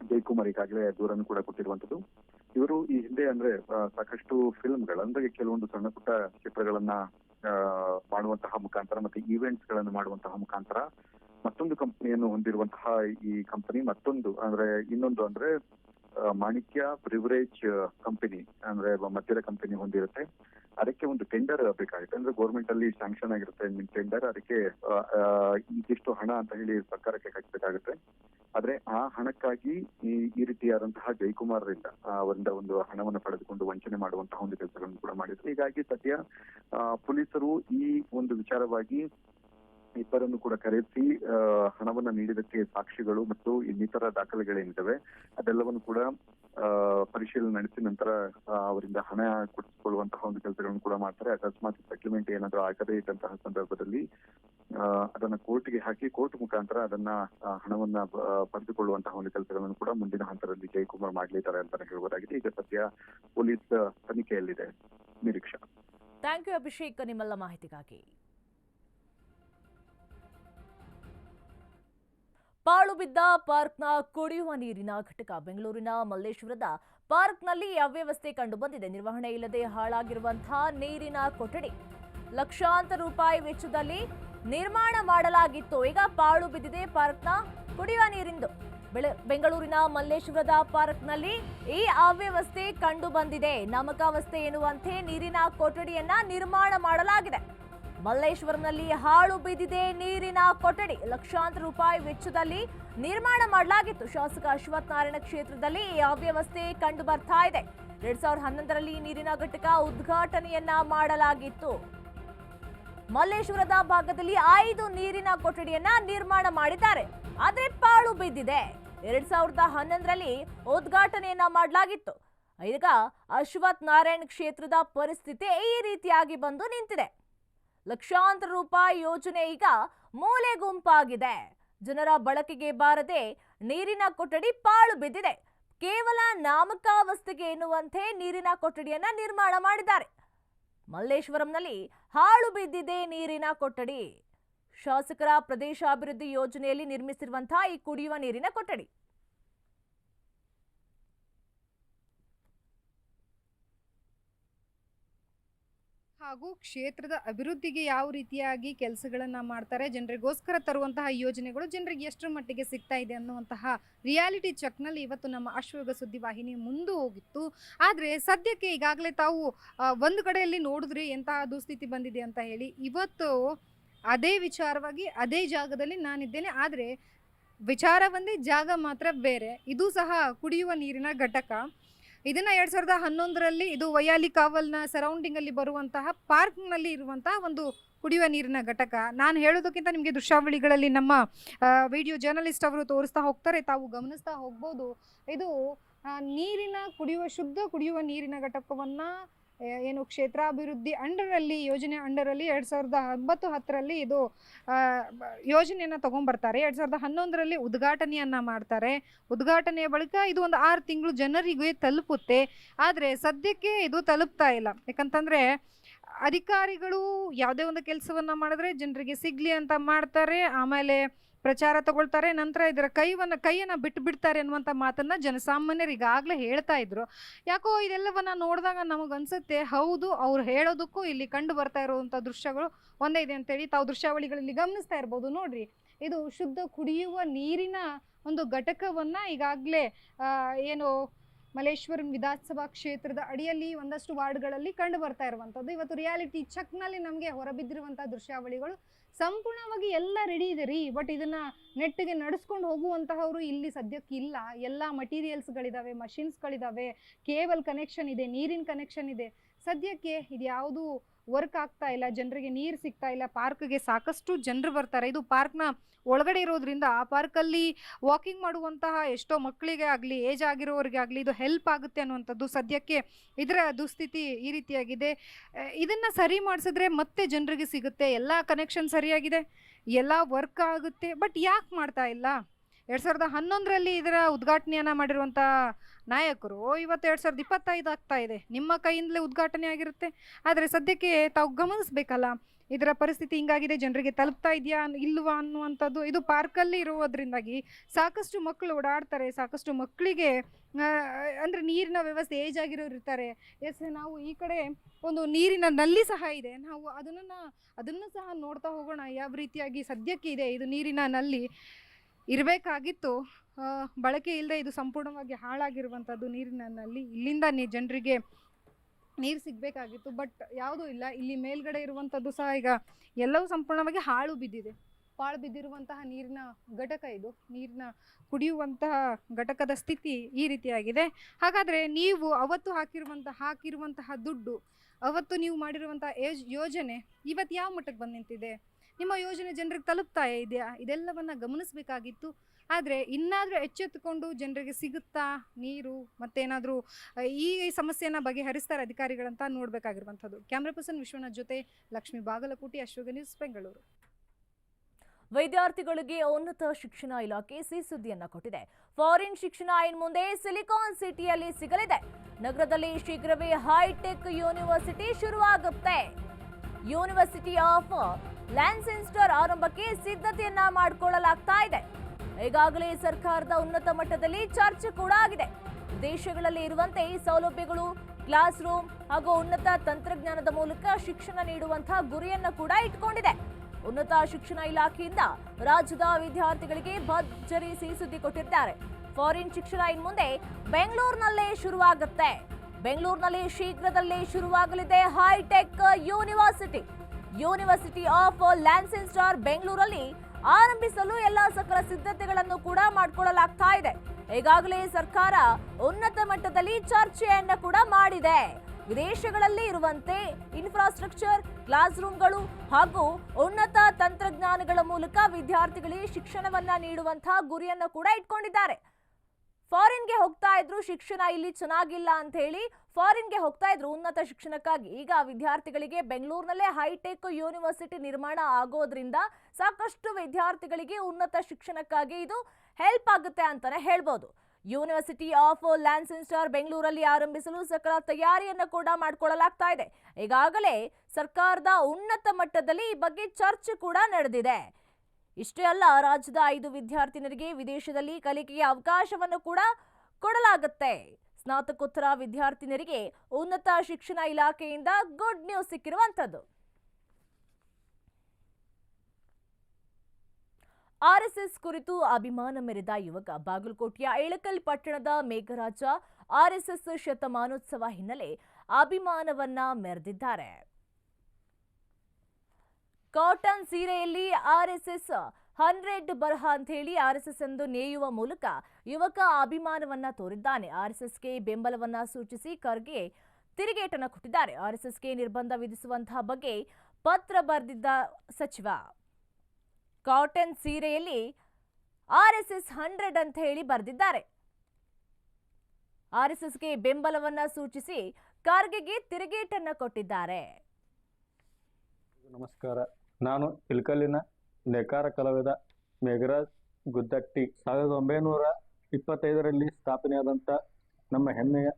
ಜಯಕುಮಾರ್ ಈಗಾಗಲೇ ದೂರನ್ನು ಕೂಡ ಕೊಟ್ಟಿರುವಂತದ್ದು ಇವರು ಈ ಹಿಂದೆ ಅಂದ್ರೆ ಸಾಕಷ್ಟು ಫಿಲ್ಮ್ಗಳು ಅಂದ್ರೆ ಕೆಲವೊಂದು ಸಣ್ಣ ಪುಟ್ಟ ಚಿತ್ರಗಳನ್ನ ಮಾಡುವಂತಹ ಮುಖಾಂತರ ಮತ್ತೆ ಈವೆಂಟ್ಸ್ಗಳನ್ನು ಮಾಡುವಂತಹ ಮುಖಾಂತರ ಮತ್ತೊಂದು ಕಂಪನಿಯನ್ನು ಹೊಂದಿರುವಂತಹ ಈ ಕಂಪನಿ ಮತ್ತೊಂದು, ಅಂದ್ರೆ ಇನ್ನೊಂದು ಅಂದ್ರೆ ಮಾಣಿಕ್ಯ ಪ್ರಿವರೇಜ್ ಕಂಪನಿ ಅಂದ್ರೆ ಮದ್ಯದ ಕಂಪನಿ ಹೊಂದಿರುತ್ತೆ. ಅದಕ್ಕೆ ಒಂದು ಟೆಂಡರ್ ಬೇಕಾಗುತ್ತೆ. ಅಂದ್ರೆ ಗೌರ್ಮೆಂಟ್ ಅಲ್ಲಿ ಸ್ಯಾಂಕ್ಷನ್ ಆಗಿರುತ್ತೆ ಟೆಂಡರ್ ಅದಕ್ಕೆ ಇದಿಷ್ಟು ಹಣ ಅಂತ ಹೇಳಿ ಸರ್ಕಾರಕ್ಕೆ ಕಟ್ಟಬೇಕಾಗುತ್ತೆ ಆದ್ರೆ ಆ ಹಣಕ್ಕಾಗಿ ಈ ಈ ರೀತಿಯಾದಂತಹ ಆ, ಅವರಿಂದ ಒಂದು ಹಣವನ್ನು ಪಡೆದುಕೊಂಡು ವಂಚನೆ ಮಾಡುವಂತಹ ಒಂದು ಕೆಲಸಗಳನ್ನು ಕೂಡ ಮಾಡಿದ್ರು. ಹೀಗಾಗಿ ಸದ್ಯ ಪೊಲೀಸರು ಈ ಒಂದು ವಿಚಾರವಾಗಿ ಇಬ್ಬರನ್ನು ಕೂಡ ಕರೆಸಿ ಹಣವನ್ನ ನೀಡಿದಕ್ಕೆ ಸಾಕ್ಷಿಗಳು ಮತ್ತು ಇನ್ನಿತರ ದಾಖಲೆಗಳೇನಿದ್ದಾವೆ, ಅದೆಲ್ಲವನ್ನು ಕೂಡ ಪರಿಶೀಲನೆ ನಡೆಸಿ ನಂತರ ಅವರಿಂದ ಹಣ ಕೊಡಿಸಿಕೊಳ್ಳುವಂತಹ ಒಂದು ಕೆಲಸಗಳನ್ನು ಕೂಡ ಮಾಡ್ತಾರೆ. ಅಕಸ್ಮಾತ್ ಸೆಟ್ಲ್ಮೆಂಟ್ ಏನಾದರೂ ಆಗದೇ ಇದ್ದಂತಹ ಸಂದರ್ಭದಲ್ಲಿ ಅದನ್ನ ಕೋರ್ಟ್ಗೆ ಹಾಕಿ ಕೋರ್ಟ್ ಮುಖಾಂತರ ಅದನ್ನ ಹಣವನ್ನ ಪಡೆದುಕೊಳ್ಳುವಂತಹ ಒಂದು ಕೆಲಸಗಳನ್ನು ಕೂಡ ಮುಂದಿನ ಹಂತದಲ್ಲಿ ಜಯಕುಮಾರ್ ಮಾಡಲಿದ್ದಾರೆ ಅಂತಾನೆ ಹೇಳ್ಬೋದಾಗಿದೆ ಈಗ ಸದ್ಯ ಪೊಲೀಸ್ ತನಿಖೆಯಲ್ಲಿದೆ ನಿರೀಕ್ಷಾ. ಥ್ಯಾಂಕ್ ಯು ಅಭಿಷೇಕ್, ನಿಮ್ಮೆಲ್ಲ ಮಾಹಿತಿಗಾಗಿ. ಪಾಳು ಬಿದ್ದ ಪಾರ್ಕ್ನ ಕುಡಿಯುವ ನೀರಿನ ಘಟಕ ಬೆಂಗಳೂರಿನ ಮಲ್ಲೇಶ್ವರದ ಪಾರ್ಕ್ನಲ್ಲಿ ಅವ್ಯವಸ್ಥೆ ಕಂಡುಬಂದಿದೆ. ನಿರ್ವಹಣೆ ಇಲ್ಲದೆ ಹಾಳಾಗಿರುವಂತಹ ನೀರಿನ ಕೊಠಡಿ ಲಕ್ಷಾಂತರ ರೂಪಾಯಿ ವೆಚ್ಚದಲ್ಲಿ ನಿರ್ಮಾಣ ಮಾಡಲಾಗಿತ್ತು. ಈಗ ಪಾಳು ಬಿದ್ದಿದೆ ಪಾರ್ಕ್ನ ಕುಡಿಯುವ ನೀರಿಂದು. ಬೆಂಗಳೂರಿನ ಮಲ್ಲೇಶ್ವರದ ಪಾರ್ಕ್ನಲ್ಲಿ ಈ ಅವ್ಯವಸ್ಥೆ ಕಂಡು ಬಂದಿದೆ ನಾಮಕಾವಸ್ಥೆ ಎನ್ನುವಂತೆ ನೀರಿನ ಕೊಠಡಿಯನ್ನ ನಿರ್ಮಾಣ ಮಾಡಲಾಗಿದೆ. ಮಲ್ಲೇಶ್ವರಂನಲ್ಲಿ ಹಾಳು ಬಿದ್ದಿದೆ ನೀರಿನ ಕೊಠಡಿ. ಲಕ್ಷಾಂತರ ರೂಪಾಯಿ ವೆಚ್ಚದಲ್ಲಿ ನಿರ್ಮಾಣ ಮಾಡಲಾಗಿತ್ತು. ಶಾಸಕ ಅಶ್ವತ್ಥನಾರಾಯಣ ಕ್ಷೇತ್ರದಲ್ಲಿ ಈ ಅವ್ಯವಸ್ಥೆ ಕಂಡು ಬರ್ತಾ ಇದೆ. ಎರಡ್ ಸಾವಿರದ ಹನ್ನೊಂದರಲ್ಲಿ ನೀರಿನ ಘಟಕ ಉದ್ಘಾಟನೆಯನ್ನ ಮಾಡಲಾಗಿತ್ತು. ಮಲ್ಲೇಶ್ವರದ ಭಾಗದಲ್ಲಿ ಐದು ನೀರಿನ ಕೊಠಡಿಯನ್ನ ನಿರ್ಮಾಣ ಮಾಡಿದ್ದಾರೆ. ಆದ್ರೆ ಪಾಳು ಬಿದ್ದಿದೆ. ಎರಡ್ ಸಾವಿರದ ಹನ್ನೊಂದರಲ್ಲಿ ಉದ್ಘಾಟನೆಯನ್ನ ಮಾಡಲಾಗಿತ್ತು. ಈಗ ಅಶ್ವಥ್ ನಾರಾಯಣ್ ಕ್ಷೇತ್ರದ ಪರಿಸ್ಥಿತಿ ಈ ರೀತಿಯಾಗಿ ಬಂದು ನಿಂತಿದೆ. ಲಕ್ಷಾಂತರ ರೂಪಾಯಿ ಯೋಜನೆ ಈಗ ಮೂಲೆ ಗುಂಪಾಗಿದೆ. ಜನರ ಬಳಕೆಗೆ ಬಾರದೆ ನೀರಿನ ಕೊಠಡಿ ಪಾಳು ಬಿದ್ದಿದೆ. ಕೇವಲ ನಾಮಕಾವಸ್ಥೆಗೆ ಎನ್ನುವಂತೆ ನೀರಿನ ಕೊಠಡಿಯನ್ನ ನಿರ್ಮಾಣ ಮಾಡಿದ್ದಾರೆ. ಮಲ್ಲೇಶ್ವರಂನಲ್ಲಿ ಹಾಳು ಬಿದ್ದಿದೆ ನೀರಿನ ಕೊಠಡಿ. ಶಾಸಕರ ಪ್ರದೇಶಾಭಿವೃದ್ಧಿ ಯೋಜನೆಯಲ್ಲಿ ನಿರ್ಮಿಸಿರುವಂತಹ ಈ ಕುಡಿಯುವ ನೀರಿನ ಕೊಠಡಿ. ಹಾಗೂ ಕ್ಷೇತ್ರದ ಅಭಿವೃದ್ಧಿಗೆ ಯಾವ ರೀತಿಯಾಗಿ ಕೆಲಸಗಳನ್ನು ಮಾಡ್ತಾರೆ, ಜನರಿಗೋಸ್ಕರ ತರುವಂತಹ ಯೋಜನೆಗಳು ಜನರಿಗೆ ಎಷ್ಟರ ಮಟ್ಟಿಗೆ ಸಿಗ್ತಾ ಇದೆ ಅನ್ನುವಂತಹ ರಿಯಾಲಿಟಿ ಚೆಕ್ನಲ್ಲಿ ಇವತ್ತು ನಮ್ಮ ಅಶ್ವಯೋಗ ಸುದ್ದಿವಾಹಿನಿ ಮುಂದೆ ಹೋಗಿತ್ತು. ಆದರೆ ಸದ್ಯಕ್ಕೆ ಈಗಾಗಲೇ ತಾವು ಒಂದು ಕಡೆಯಲ್ಲಿ ನೋಡಿದ್ರೆ ಎಂತಹ ದುಸ್ಥಿತಿ ಬಂದಿದೆ ಅಂತ ಹೇಳಿ, ಇವತ್ತು ಅದೇ ವಿಚಾರವಾಗಿ ಅದೇ ಜಾಗದಲ್ಲಿ ನಾನಿದ್ದೇನೆ. ಆದರೆ ವಿಚಾರ ಒಂದೇ ಜಾಗ ಮಾತ್ರ ಬೇರೆ. ಇದು ಸಹ ಕುಡಿಯುವ ನೀರಿನ ಘಟಕ. ಇದನ್ನ ಎರಡ್ ಸಾವಿರದ ಹನ್ನೊಂದರಲ್ಲಿ ಇದು ವಯಾಲಿ ಕಾವಲ್ನ ಸರೌಂಡಿಂಗ್ ಅಲ್ಲಿ ಬರುವಂತಹ ಪಾರ್ಕ್ನಲ್ಲಿ ಇರುವಂತಹ ಒಂದು ಕುಡಿಯುವ ನೀರಿನ ಘಟಕ. ನಾನು ಹೇಳೋದಕ್ಕಿಂತ ನಿಮಗೆ ದೃಶ್ಯಾವಳಿಗಳಲ್ಲಿ ನಮ್ಮ ವಿಡಿಯೋ ಜರ್ನಲಿಸ್ಟ್ ಅವರು ತೋರಿಸ್ತಾ ಹೋಗ್ತಾರೆ, ತಾವು ಗಮನಿಸ್ತಾ ಹೋಗ್ಬೋದು. ಇದು ನೀರಿನ ಕುಡಿಯುವ ಶುದ್ಧ ಕುಡಿಯುವ ನೀರಿನ ಘಟಕವನ್ನ ಏನು ಕ್ಷೇತ್ರಾಭಿವೃದ್ಧಿ ಅಂಡರಲ್ಲಿ, ಯೋಜನೆ ಅಂಡರಲ್ಲಿ ಎರಡು ಸಾವಿರದ ಒಂಬತ್ತು ಹತ್ತರಲ್ಲಿ ಇದು ಯೋಜನೆಯನ್ನು ತೊಗೊಂಡ್ಬರ್ತಾರೆ ಎರಡು ಸಾವಿರದ ಹನ್ನೊಂದರಲ್ಲಿ ಉದ್ಘಾಟನೆಯನ್ನು ಮಾಡ್ತಾರೆ. ಉದ್ಘಾಟನೆಯ ಬಳಿಕ ಇದು ಒಂದು ಆರು ತಿಂಗಳು ಜನರಿಗೆ ತಲುಪುತ್ತೆ. ಆದರೆ ಸದ್ಯಕ್ಕೆ ಇದು ತಲುಪ್ತಾ ಇಲ್ಲ. ಯಾಕಂತಂದರೆ ಅಧಿಕಾರಿಗಳು ಯಾವುದೇ ಒಂದು ಕೆಲಸವನ್ನು ಮಾಡಿದ್ರೆ ಜನರಿಗೆ ಸಿಗಲಿ ಅಂತ ಮಾಡ್ತಾರೆ. ಆಮೇಲೆ ಪ್ರಚಾರ ತಗೊಳ್ತಾರೆ. ನಂತರ ಇದರ ಕೈವನ್ನು, ಕೈಯನ್ನು ಬಿಟ್ಟು ಬಿಡ್ತಾರೆ ಅನ್ನುವಂಥ ಮಾತನ್ನು ಜನಸಾಮಾನ್ಯರು ಈಗಾಗಲೇ ಹೇಳ್ತಾ ಇದ್ರು. ಯಾಕೋ ಇದೆಲ್ಲವನ್ನ ನೋಡಿದಾಗ ನಮಗೆ ಅನ್ಸುತ್ತೆ, ಹೌದು, ಅವ್ರು ಹೇಳೋದಕ್ಕೂ ಇಲ್ಲಿ ಕಂಡು ಬರ್ತಾ ಇರುವಂಥ ದೃಶ್ಯಗಳು ಒಂದೇ ಇದೆ ಅಂತೇಳಿ ತಾವು ದೃಶ್ಯಾವಳಿಗಳಲ್ಲಿ ಗಮನಿಸ್ತಾ ಇರ್ಬೋದು ನೋಡ್ರಿ. ಇದು ಶುದ್ಧ ಕುಡಿಯುವ ನೀರಿನ ಒಂದು ಘಟಕವನ್ನು ಈಗಾಗಲೇ ಏನು ಮಲೇಶ್ವರಂ ವಿಧಾನಸಭಾ ಕ್ಷೇತ್ರದ ಅಡಿಯಲ್ಲಿ ಒಂದಷ್ಟು ವಾರ್ಡ್ಗಳಲ್ಲಿ ಕಂಡು ಬರ್ತಾ ಇರುವಂಥದ್ದು. ಇವತ್ತು ರಿಯಾಲಿಟಿ ಚೆಕ್ನಲ್ಲಿ ನಮಗೆ ಹೊರಬಿದ್ದಿರುವಂಥ ದೃಶ್ಯಾವಳಿಗಳು ಸಂಪೂರ್ಣವಾಗಿ ಎಲ್ಲ ರೆಡಿ ಇದೆ ರೀ ಬಟ್ ಇದನ್ನ ನೆಟ್ಟಿಗೆ ನಡೆಸ್ಕೊಂಡು ಹೋಗುವಂತಹವರು ಇಲ್ಲಿ ಸದ್ಯಕ್ಕೆ ಇಲ್ಲ. ಎಲ್ಲ ಮಟೀರಿಯಲ್ಸ್ಗಳಿದ್ದಾವೆ ಮಷಿನ್ಸ್ಗಳಿದಾವೆ ಕೇಬಲ್ ಕನೆಕ್ಷನ್ ಇದೆ, ನೀರಿನ ಕನೆಕ್ಷನ್ ಇದೆ. ಸದ್ಯಕ್ಕೆ ಇದು ಯಾವುದು ವರ್ಕ್ ಆಗ್ತಾ ಇಲ್ಲ, ಜನರಿಗೆ ನೀರು ಸಿಗ್ತಾ ಇಲ್ಲ, ಪಾರ್ಕ್ಗೆ ಸಾಕಷ್ಟು ಜನರು ಬರ್ತಾರೆ. ಇದು ಪಾರ್ಕ್ನ ಒಳಗಡೆ ಇರೋದ್ರಿಂದ ಆ ಪಾರ್ಕಲ್ಲಿ ವಾಕಿಂಗ್ ಮಾಡುವಂತಹ ಎಷ್ಟೋ ಮಕ್ಕಳಿಗೆ ಆಗಲಿ, ಏಜ್ ಆಗಿರೋರಿಗೆ ಆಗಲಿ ಇದು ಹೆಲ್ಪ್ ಆಗುತ್ತೆ ಅನ್ನುವಂಥದ್ದು ಸದ್ಯಕ್ಕೆ ಇದರ ದುಸ್ಥಿತಿ ಈ ರೀತಿಯಾಗಿದೆ. ಇದನ್ನು ಸರಿ ಮಾಡಿಸಿದ್ರೆ ಮತ್ತೆ ಜನರಿಗೆ ಸಿಗುತ್ತೆ. ಎಲ್ಲ ಕನೆಕ್ಷನ್ ಸರಿಯಾಗಿದೆ, ಎಲ್ಲ ವರ್ಕ್ ಆಗುತ್ತೆ. ಬಟ್ ಯಾಕೆ ಮಾಡ್ತಾ ಇಲ್ಲ? ಎರಡು ಸಾವಿರದ ಹನ್ನೊಂದರಲ್ಲಿ ಇದರ ಉದ್ಘಾಟನೆಯನ್ನು ಮಾಡಿರುವಂಥ ನಾಯಕರು ಇವತ್ತು ಎರಡು ಸಾವಿರದ ಇಪ್ಪತ್ತೈದು ಆಗ್ತಾ ಇದೆ. ನಿಮ್ಮ ಕೈಯಿಂದಲೇ ಉದ್ಘಾಟನೆ ಆಗಿರುತ್ತೆ. ಆದರೆ ಸದ್ಯಕ್ಕೆ ತಾವು ಗಮನಿಸಬೇಕಲ್ಲ? ಇದರ ಪರಿಸ್ಥಿತಿ ಹಿಂಗಾಗಿದೆ, ಜನರಿಗೆ ತಲುಪ್ತಾ ಇದೆಯಾ ಇಲ್ವಾ ಅನ್ನುವಂಥದ್ದು. ಇದು ಪಾರ್ಕಲ್ಲಿ ಇರುವುದರಿಂದಾಗಿ ಸಾಕಷ್ಟು ಮಕ್ಕಳು ಓಡಾಡ್ತಾರೆ. ಸಾಕಷ್ಟು ಮಕ್ಕಳಿಗೆ ಅಂದರೆ ನೀರಿನ ವ್ಯವಸ್ಥೆ ಏಜ್ ಆಗಿರೋರು ಇರ್ತಾರೆ. ಎಸ್, ನಾವು ಈ ಕಡೆ ಒಂದು ನೀರಿನ ನಲ್ಲಿ ಸಹ ಇದೆ. ನಾವು ಅದನ್ನು ಅದನ್ನು ಸಹ ನೋಡ್ತಾ ಹೋಗೋಣ. ಯಾವ ರೀತಿಯಾಗಿ ಸದ್ಯಕ್ಕೆ ಇದೆ ಇದು ನೀರಿನ ನಲ್ಲಿ ಇರಬೇಕಾಗಿತ್ತು. ಬಳಕೆ ಇಲ್ಲದೆ ಇದು ಸಂಪೂರ್ಣವಾಗಿ ಹಾಳಾಗಿರುವಂಥದ್ದು ನೀರಿನಲ್ಲಿ. ಇಲ್ಲಿಂದ ನೀ ಜನರಿಗೆ ನೀರು ಸಿಗಬೇಕಾಗಿತ್ತು, ಬಟ್ ಯಾವುದೂ ಇಲ್ಲ. ಇಲ್ಲಿ ಮೇಲ್ಗಡೆ ಇರುವಂಥದ್ದು ಸಹ ಈಗ ಎಲ್ಲವೂ ಸಂಪೂರ್ಣವಾಗಿ ಹಾಳು ಬಿದ್ದಿದೆ. ಪಾಳು ಬಿದ್ದಿರುವಂತಹ ನೀರಿನ ಘಟಕ ಇದು. ನೀರಿನ ಕುಡಿಯುವಂತಹ ಘಟಕದ ಸ್ಥಿತಿ ಈ ರೀತಿಯಾಗಿದೆ. ಹಾಗಾದರೆ ನೀವು ಅವತ್ತು ಹಾಕಿರುವಂತಹ ಹಾಕಿರುವಂತಹ ದುಡ್ಡು, ಅವತ್ತು ನೀವು ಮಾಡಿರುವಂಥ ಯೋಜ್, ಯೋಜನೆ ಇವತ್ತು ಯಾವ ಮಟ್ಟಕ್ಕೆ ಬಂದು ನಿಂತಿದೆ? ನಿಮ್ಮ ಯೋಜನೆ ಜನರಿಗೆ ತಲುಪ್ತಾ ಇದೆಯಾ? ಇದೆಲ್ಲವನ್ನು ಗಮನಿಸಬೇಕಾಗಿತ್ತು. ಆದರೆ ಇನ್ನಾದರೂ ಎಚ್ಚೆತ್ತುಕೊಂಡು ಜನರಿಗೆ ಸಿಗುತ್ತಾ ನೀರು ಮತ್ತೇನಾದರೂ ಈ ಸಮಸ್ಯೆಯನ್ನು ಬಗೆಹರಿಸ್ತಾರೆ ಅಧಿಕಾರಿಗಳಂತ ನೋಡಬೇಕಾಗಿರುವಂಥದ್ದು. ಕ್ಯಾಮ್ರಾ ಪರ್ಸನ್ ವಿಶ್ವನಾಥ್ ಜೊತೆ ಲಕ್ಷ್ಮಿ ಬಾಗಲಕೋಟಿ, ಅಶ್ವಗ ನ್ಯೂಸ್ ಬೆಂಗಳೂರು. ವಿದ್ಯಾರ್ಥಿಗಳಿಗೆ ಉನ್ನತ ಶಿಕ್ಷಣ ಇಲಾಖೆ ಸಿ ಸುದ್ದಿಯನ್ನ ಕೊಟ್ಟಿದೆ. ಫಾರಿನ್ ಶಿಕ್ಷಣ ಇನ್ ಮುಂದೆ ಸಿಲಿಕಾನ್ ಸಿಟಿಯಲ್ಲಿ ಸಿಗಲಿದೆ. ನಗರದಲ್ಲಿ ಶೀಘ್ರವೇ ಹೈಟೆಕ್ ಯೂನಿವರ್ಸಿಟಿ ಶುರುವಾಗುತ್ತೆ. ಯೂನಿವರ್ಸಿಟಿ ಆಫ್ ಲ್ಯಾನ್ಸೆನ್ಸ್ಟರ್ ಆರಂಭಕ್ಕೆ ಸಿದ್ಧತೆಯನ್ನ ಮಾಡಿಕೊಳ್ಳಲಾಗ್ತಾ ಇದೆ. ಈಗಾಗಲೇ ಸರ್ಕಾರದ ಉನ್ನತ ಮಟ್ಟದಲ್ಲಿ ಚರ್ಚೆ ಕೂಡ ಆಗಿದೆ. ದೇಶಗಳಲ್ಲಿ ಇರುವಂತೆ ಈ ಸೌಲಭ್ಯಗಳು, ಕ್ಲಾಸ್ ರೂಮ್ ಹಾಗೂ ಉನ್ನತ ತಂತ್ರಜ್ಞಾನದ ಮೂಲಕ ಶಿಕ್ಷಣ ನೀಡುವಂತಹ ಗುರಿಯನ್ನ ಕೂಡ ಇಟ್ಕೊಂಡಿದೆ. ಉನ್ನತ ಶಿಕ್ಷಣ ಇಲಾಖೆಯಿಂದ ರಾಜ್ಯದ ವಿದ್ಯಾರ್ಥಿಗಳಿಗೆ ಭರ್ಜರಿ ಸುದ್ದಿ ಕೊಟ್ಟಿದ್ದಾರೆ. ಫಾರಿನ್ ಶಿಕ್ಷಣ ಇನ್ ಮುಂದೆ ಬೆಂಗಳೂರಿನಲ್ಲೇ ಶುರುವಾಗುತ್ತೆ. ಬೆಂಗಳೂರಿನಲ್ಲಿ ಶೀಘ್ರದಲ್ಲೇ ಶುರುವಾಗಲಿದೆ hi tech university. University of Lancaster ಬೆಂಗಳೂರಲ್ಲಿ ಆರಂಭಿಸಲು ಎಲ್ಲ ಸಕಲ ಸಿದ್ಧತೆಗಳನ್ನು ಕೂಡ ಮಾಡಿಕೊಳ್ಳಲಾಗ್ತಾ ಇದೆ. ಈಗಾಗಲೇ ಸರ್ಕಾರ ಉನ್ನತ ಮಟ್ಟದಲ್ಲಿ ಚರ್ಚೆಯನ್ನು ಕೂಡ ಮಾಡಿದೆ. ವಿದೇಶಗಳಲ್ಲಿ ಇರುವಂತೆ ಇನ್ಫ್ರಾಸ್ಟ್ರಕ್ಚರ್ ಕ್ಲಾಸ್ ರೂಮ್ಗಳು ಹಾಗೂ ಉನ್ನತ ತಂತ್ರಜ್ಞಾನಗಳ ಮೂಲಕ ವಿದ್ಯಾರ್ಥಿಗಳಿಗೆ ಶಿಕ್ಷಣವನ್ನ ನೀಡುವಂತಹ ಗುರಿಯನ್ನು ಕೂಡ ಇಟ್ಕೊಂಡಿದ್ದಾರೆ. ಫಾರಿನ್ಗೆ ಹೋಗ್ತಾ ಇದ್ರು ಶಿಕ್ಷಣ ಇಲ್ಲಿ ಚೆನ್ನಾಗಿಲ್ಲ ಅಂತ ಹೇಳಿ ಫಾರಿನ್ಗೆ ಹೋಗ್ತಾ ಇದ್ರು ಉನ್ನತ ಶಿಕ್ಷಣಕ್ಕಾಗಿ. ಈಗ ವಿದ್ಯಾರ್ಥಿಗಳಿಗೆ ಬೆಂಗಳೂರಿನಲ್ಲೇ ಹೈಟೆಕ್ ಯೂನಿವರ್ಸಿಟಿ ನಿರ್ಮಾಣ ಆಗೋದ್ರಿಂದ ಸಾಕಷ್ಟು ವಿದ್ಯಾರ್ಥಿಗಳಿಗೆ ಉನ್ನತ ಶಿಕ್ಷಣಕ್ಕಾಗಿ ಇದು ಹೆಲ್ಪ್ ಆಗುತ್ತೆ ಅಂತಾನೆ ಹೇಳ್ಬೋದು. ಯೂನಿವರ್ಸಿಟಿ ಆಫ್ ಲ್ಯಾನ್ಸೆನ್ಸ್ಟಾರ್ ಬೆಂಗಳೂರಲ್ಲಿ ಆರಂಭಿಸಲು ಸಕಲ ತಯಾರಿಯನ್ನು ಕೂಡ ಮಾಡಿಕೊಳ್ಳಲಾಗ್ತಾ ಇದೆ. ಈಗಾಗಲೇ ಸರ್ಕಾರದ ಉನ್ನತ ಮಟ್ಟದಲ್ಲಿ ಈ ಬಗ್ಗೆ ಚರ್ಚೆ ಕೂಡ ನಡೆದಿದೆ. ಇಷ್ಟೇ ಅಲ್ಲ, ರಾಜ್ಯದ ಐದು ವಿದ್ಯಾರ್ಥಿನಿಯರಿಗೆ ವಿದೇಶದಲ್ಲಿ ಕಲಿಕೆಯ ಅವಕಾಶವನ್ನು ಕೂಡ ಕೊಡಲಾಗುತ್ತೆ. ಸ್ನಾತಕೋತ್ತರ ವಿದ್ಯಾರ್ಥಿನಿಯರಿಗೆ ಉನ್ನತ ಶಿಕ್ಷಣ ಇಲಾಖೆಯಿಂದ ಗುಡ್ ನ್ಯೂಸ್ ಸಿಕ್ಕಿರುವಂಥದ್ದು. ಆರ್ಎಸ್ಎಸ್ ಕುರಿತು ಅಭಿಮಾನ ಮೆರೆದ ಯುವಕ ಬಾಗಲಕೋಟೆಯ ಇಳಕಲ್ ಪಟ್ಟಣದ ಮೇಘರಾಜ ಆರ್ಎಸ್ಎಸ್ ಶತಮಾನೋತ್ಸವ ಹಿನ್ನೆಲೆ ಅಭಿಮಾನವನ್ನ ಮೆರೆದಿದ್ದಾರೆ. ಕಾಟನ್ ಸೀರೆಯಲ್ಲಿ ಆರ್ಎಸ್ಎಸ್ ಹಂಡ್ರೆಡ್ ಬರಹ ಅಂತ ಹೇಳಿ ಆರ್ ಎಸ್ ಎಸ್ ಎಂದು ನೇಯುವ ಮೂಲಕ ಯುವಕ ಅಭಿಮಾನವನ್ನ ತೋರಿದ್ದಾನೆ. ಆರ್ ಎಸ್ ಎಸ್ಗೆ ಬೆಂಬಲವನ್ನ ಸೂಚಿಸಿ ಖರ್ಗೆ ತಿರುಗೇಟನ್ನು ಕೊಟ್ಟಿದ್ದಾರೆ. ಆರ್ ಎಸ್ ಎಸ್ಗೆ ನಿರ್ಬಂಧ ವಿಧಿಸುವಂತಹ ಬಗ್ಗೆ ಪತ್ರ ಬರೆದಿದ್ದ ಸಚಿವ. ಕಾಟನ್ ಸೀರೆಯಲ್ಲಿ ಆರ್ ಎಸ್ ಎಸ್ ಹಂಡ್ರೆಡ್ ಅಂತ ಹೇಳಿ ಬರೆದಿದ್ದಾರೆ. ಆರ್ ಎಸ್ ಎಸ್ಗೆ ಬೆಂಬಲವನ್ನ ಸೂಚಿಸಿ ಖರ್ಗೆಗೆ ತಿರುಗೇಟನ್ನು ಕೊಟ್ಟಿದ್ದಾರೆ. ನಮಸ್ಕಾರ. ನಾನು ಇಲ್ಕಲ್ಲಿನ ನೇಕಾರ ಕಲಾವಿದ ಮೇಘರಾಜ್ ಗುದ್ದಟ್ಟಿ. ಸಾವಿರದ ಒಂಬೈನೂರ ಇಪ್ಪತ್ತೈದರಲ್ಲಿ ಸ್ಥಾಪನೆಯಾದಂಥ ನಮ್ಮ ಹೆಮ್ಮೆಯ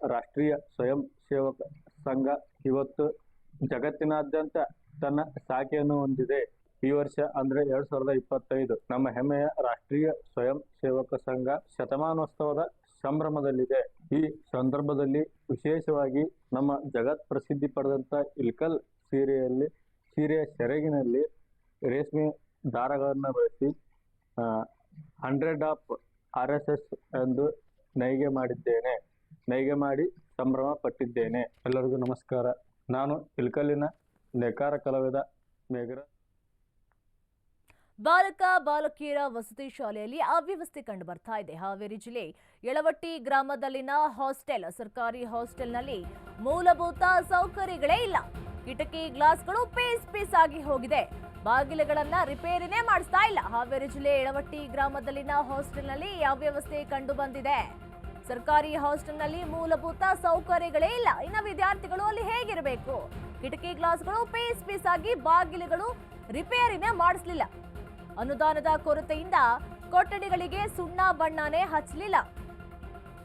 ರಾಷ್ಟ್ರೀಯ ಸ್ವಯಂ ಸೇವಕ ಸಂಘ ಇವತ್ತು ಜಗತ್ತಿನಾದ್ಯಂತ ತನ್ನ ಶಾಖೆಯನ್ನು ಹೊಂದಿದೆ. ಈ ವರ್ಷ ಅಂದ್ರೆ ಎರಡ್ ಸಾವಿರದ ಇಪ್ಪತ್ತೈದು ನಮ್ಮ ಹೆಮ್ಮೆಯ ರಾಷ್ಟ್ರೀಯ ಸ್ವಯಂ ಸೇವಕ ಸಂಘ ಶತಮಾನೋತ್ಸವದ ಸಂಭ್ರಮದಲ್ಲಿದೆ. ಈ ಸಂದರ್ಭದಲ್ಲಿ ವಿಶೇಷವಾಗಿ ನಮ್ಮ ಜಗತ್ ಪ್ರಸಿದ್ಧಿ ಪಡೆದಂತ ಇಲ್ಕಲ್ ಸೀರೆಯಲ್ಲಿ ಸೀರೆಯ ಸೆರಗಿನಲ್ಲಿ ರೇಷ್ಮೆ ದಾರಗಳನ್ನು ಬಳಸಿ hundred of R S S ಎಂದು ನೈಗೆ ಮಾಡಿದ್ದೇನೆ. ನೈಗೆ ಮಾಡಿ ಸಂಭ್ರಮ ಪಟ್ಟಿದ್ದೇನೆ. ಎಲ್ಲರಿಗೂ ನಮಸ್ಕಾರ. ನಾನು ಇಲ್ಕಲ್ಲಿನ ನೇಕಾರ ಕಲಾವಿದ ಮೇಘರ ಬಾಲಕ ಬಾಲಕಿಯರ ವಸತಿ ಶಾಲೆಯಲ್ಲಿ ಅವ್ಯವಸ್ಥೆ ಕಂಡು ಬರ್ತಾ ಇದೆ. ಹಾವೇರಿ ಜಿಲ್ಲೆ ಯಳವಟ್ಟಿ ಗ್ರಾಮದಲ್ಲಿನ ಹಾಸ್ಟೆಲ್ ಸರ್ಕಾರಿ ಹಾಸ್ಟೆಲ್ನಲ್ಲಿ ಮೂಲಭೂತ ಸೌಕರ್ಯಗಳೇ ಇಲ್ಲ. ಕಿಟಕಿ ಗ್ಲಾಸ್ಗಳು ಪೀಸ್ ಪೀಸ್ ಆಗಿ ಹೋಗಿದೆ. ಬಾಗಿಲುಗಳನ್ನ ರಿಪೇರಿನೇ ಮಾಡಿಸ್ತಾ ಇಲ್ಲ. ಹಾವೇರಿ ಜಿಲ್ಲೆ ಎಳವಟ್ಟಿ ಗ್ರಾಮದಲ್ಲಿನ ಹಾಸ್ಟೆಲ್ನಲ್ಲಿ ಅವ್ಯವಸ್ಥೆ ಕಂಡು ಬಂದಿದೆ ಸರ್ಕಾರಿ ಹಾಸ್ಟೆಲ್ನಲ್ಲಿ ಮೂಲಭೂತ ಸೌಕರ್ಯಗಳೇ ಇಲ್ಲ. ಇನ್ನು ವಿದ್ಯಾರ್ಥಿಗಳು ಅಲ್ಲಿ ಹೇಗಿರಬೇಕು? ಕಿಟಕಿ ಗ್ಲಾಸ್ಗಳು ಪೀಸ್ ಪೀಸ್ ಆಗಿ ಬಾಗಿಲುಗಳು ರಿಪೇರಿನೇ ಮಾಡಿಸ್ಲಿಲ್ಲ. ಅನುದಾನದ ಕೊರತೆಯಿಂದ ಕೊಠಡಿಗಳಿಗೆ ಸುಣ್ಣ ಬಣ್ಣನೇ ಹಚ್ಚಲಿಲ್ಲ.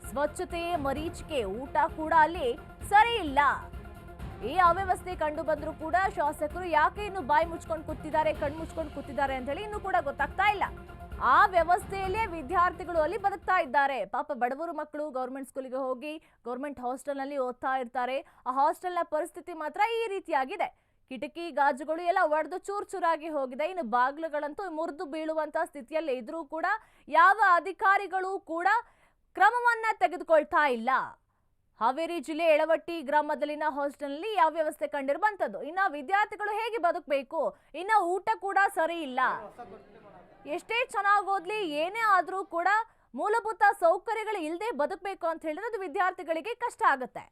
ಸ್ವಚ್ಛತೆ ಮರೀಚಿಕೆ ಊಟ ಕೂಡ ಅಲ್ಲಿ ಸರಿ ಈ ಅವ್ಯವಸ್ಥೆ ಕಂಡು ಬಂದರೂ ಕೂಡ ಶಾಸಕರು ಯಾಕೆ ಇನ್ನು ಬಾಯಿ ಮುಚ್ಕೊಂಡು ಕೂತಿದ್ದಾರೆ ಕಣ್ಣು ಮುಚ್ಕೊಂಡು ಕೂತಿದ್ದಾರೆ ಅಂತ ಹೇಳಿ ಇನ್ನೂ ಕೂಡ ಗೊತ್ತಾಗ್ತಾ ಇಲ್ಲ. ಆ ವ್ಯವಸ್ಥೆಯಲ್ಲೇ ವಿದ್ಯಾರ್ಥಿಗಳು ಅಲ್ಲಿ ಬದುಕ್ತಾ ಇದ್ದಾರೆ. ಪಾಪ ಬಡವರು ಮಕ್ಕಳು ಗೌರ್ಮೆಂಟ್ ಸ್ಕೂಲಿಗೆ ಹೋಗಿ ಗೌರ್ಮೆಂಟ್ ಹಾಸ್ಟೆಲ್ನಲ್ಲಿ ಓದ್ತಾ ಇರ್ತಾರೆ. ಆ ಹಾಸ್ಟೆಲ್ನ ಪರಿಸ್ಥಿತಿ ಮಾತ್ರ ಈ ರೀತಿಯಾಗಿದೆ. ಕಿಟಕಿ, ಗಾಜುಗಳು ಎಲ್ಲ ಒಡೆದು ಚೂರ್ ಚೂರಾಗಿ ಹೋಗಿದೆ. ಇನ್ನು ಬಾಗಿಲುಗಳಂತೂ ಮುರಿದು ಬೀಳುವಂತ ಸ್ಥಿತಿಯಲ್ಲಿ ಇದ್ರೂ ಕೂಡ ಯಾವ ಅಧಿಕಾರಿಗಳು ಕೂಡ ಕ್ರಮವನ್ನ ತೆಗೆದುಕೊಳ್ತಾ ಇಲ್ಲ. ಹಾವೇರಿ ಜಿಲ್ಲೆ ಎಳವಟ್ಟಿ ಗ್ರಾಮದಲ್ಲಿನ ಹಾಸ್ಟೆಲ್ನಲ್ಲಿ ಯಾವ ವ್ಯವಸ್ಥೆ ಕಂಡಿರುವಂಥದ್ದು? ಇನ್ನು ವಿದ್ಯಾರ್ಥಿಗಳು ಹೇಗೆ ಬದುಕಬೇಕು? ಇನ್ನು ಊಟ ಕೂಡ ಸರಿ ಇಲ್ಲ. ಎಷ್ಟೇ ಚೆನ್ನಾಗಿ ಓದ್ಲಿ, ಏನೇ ಆದರೂ ಕೂಡ ಮೂಲಭೂತ ಸೌಕರ್ಯಗಳು ಇಲ್ಲದೆ ಬದುಕಬೇಕು ಅಂತ ಹೇಳಿದ್ರೆ ಅದು ವಿದ್ಯಾರ್ಥಿಗಳಿಗೆ ಕಷ್ಟ ಆಗುತ್ತೆ.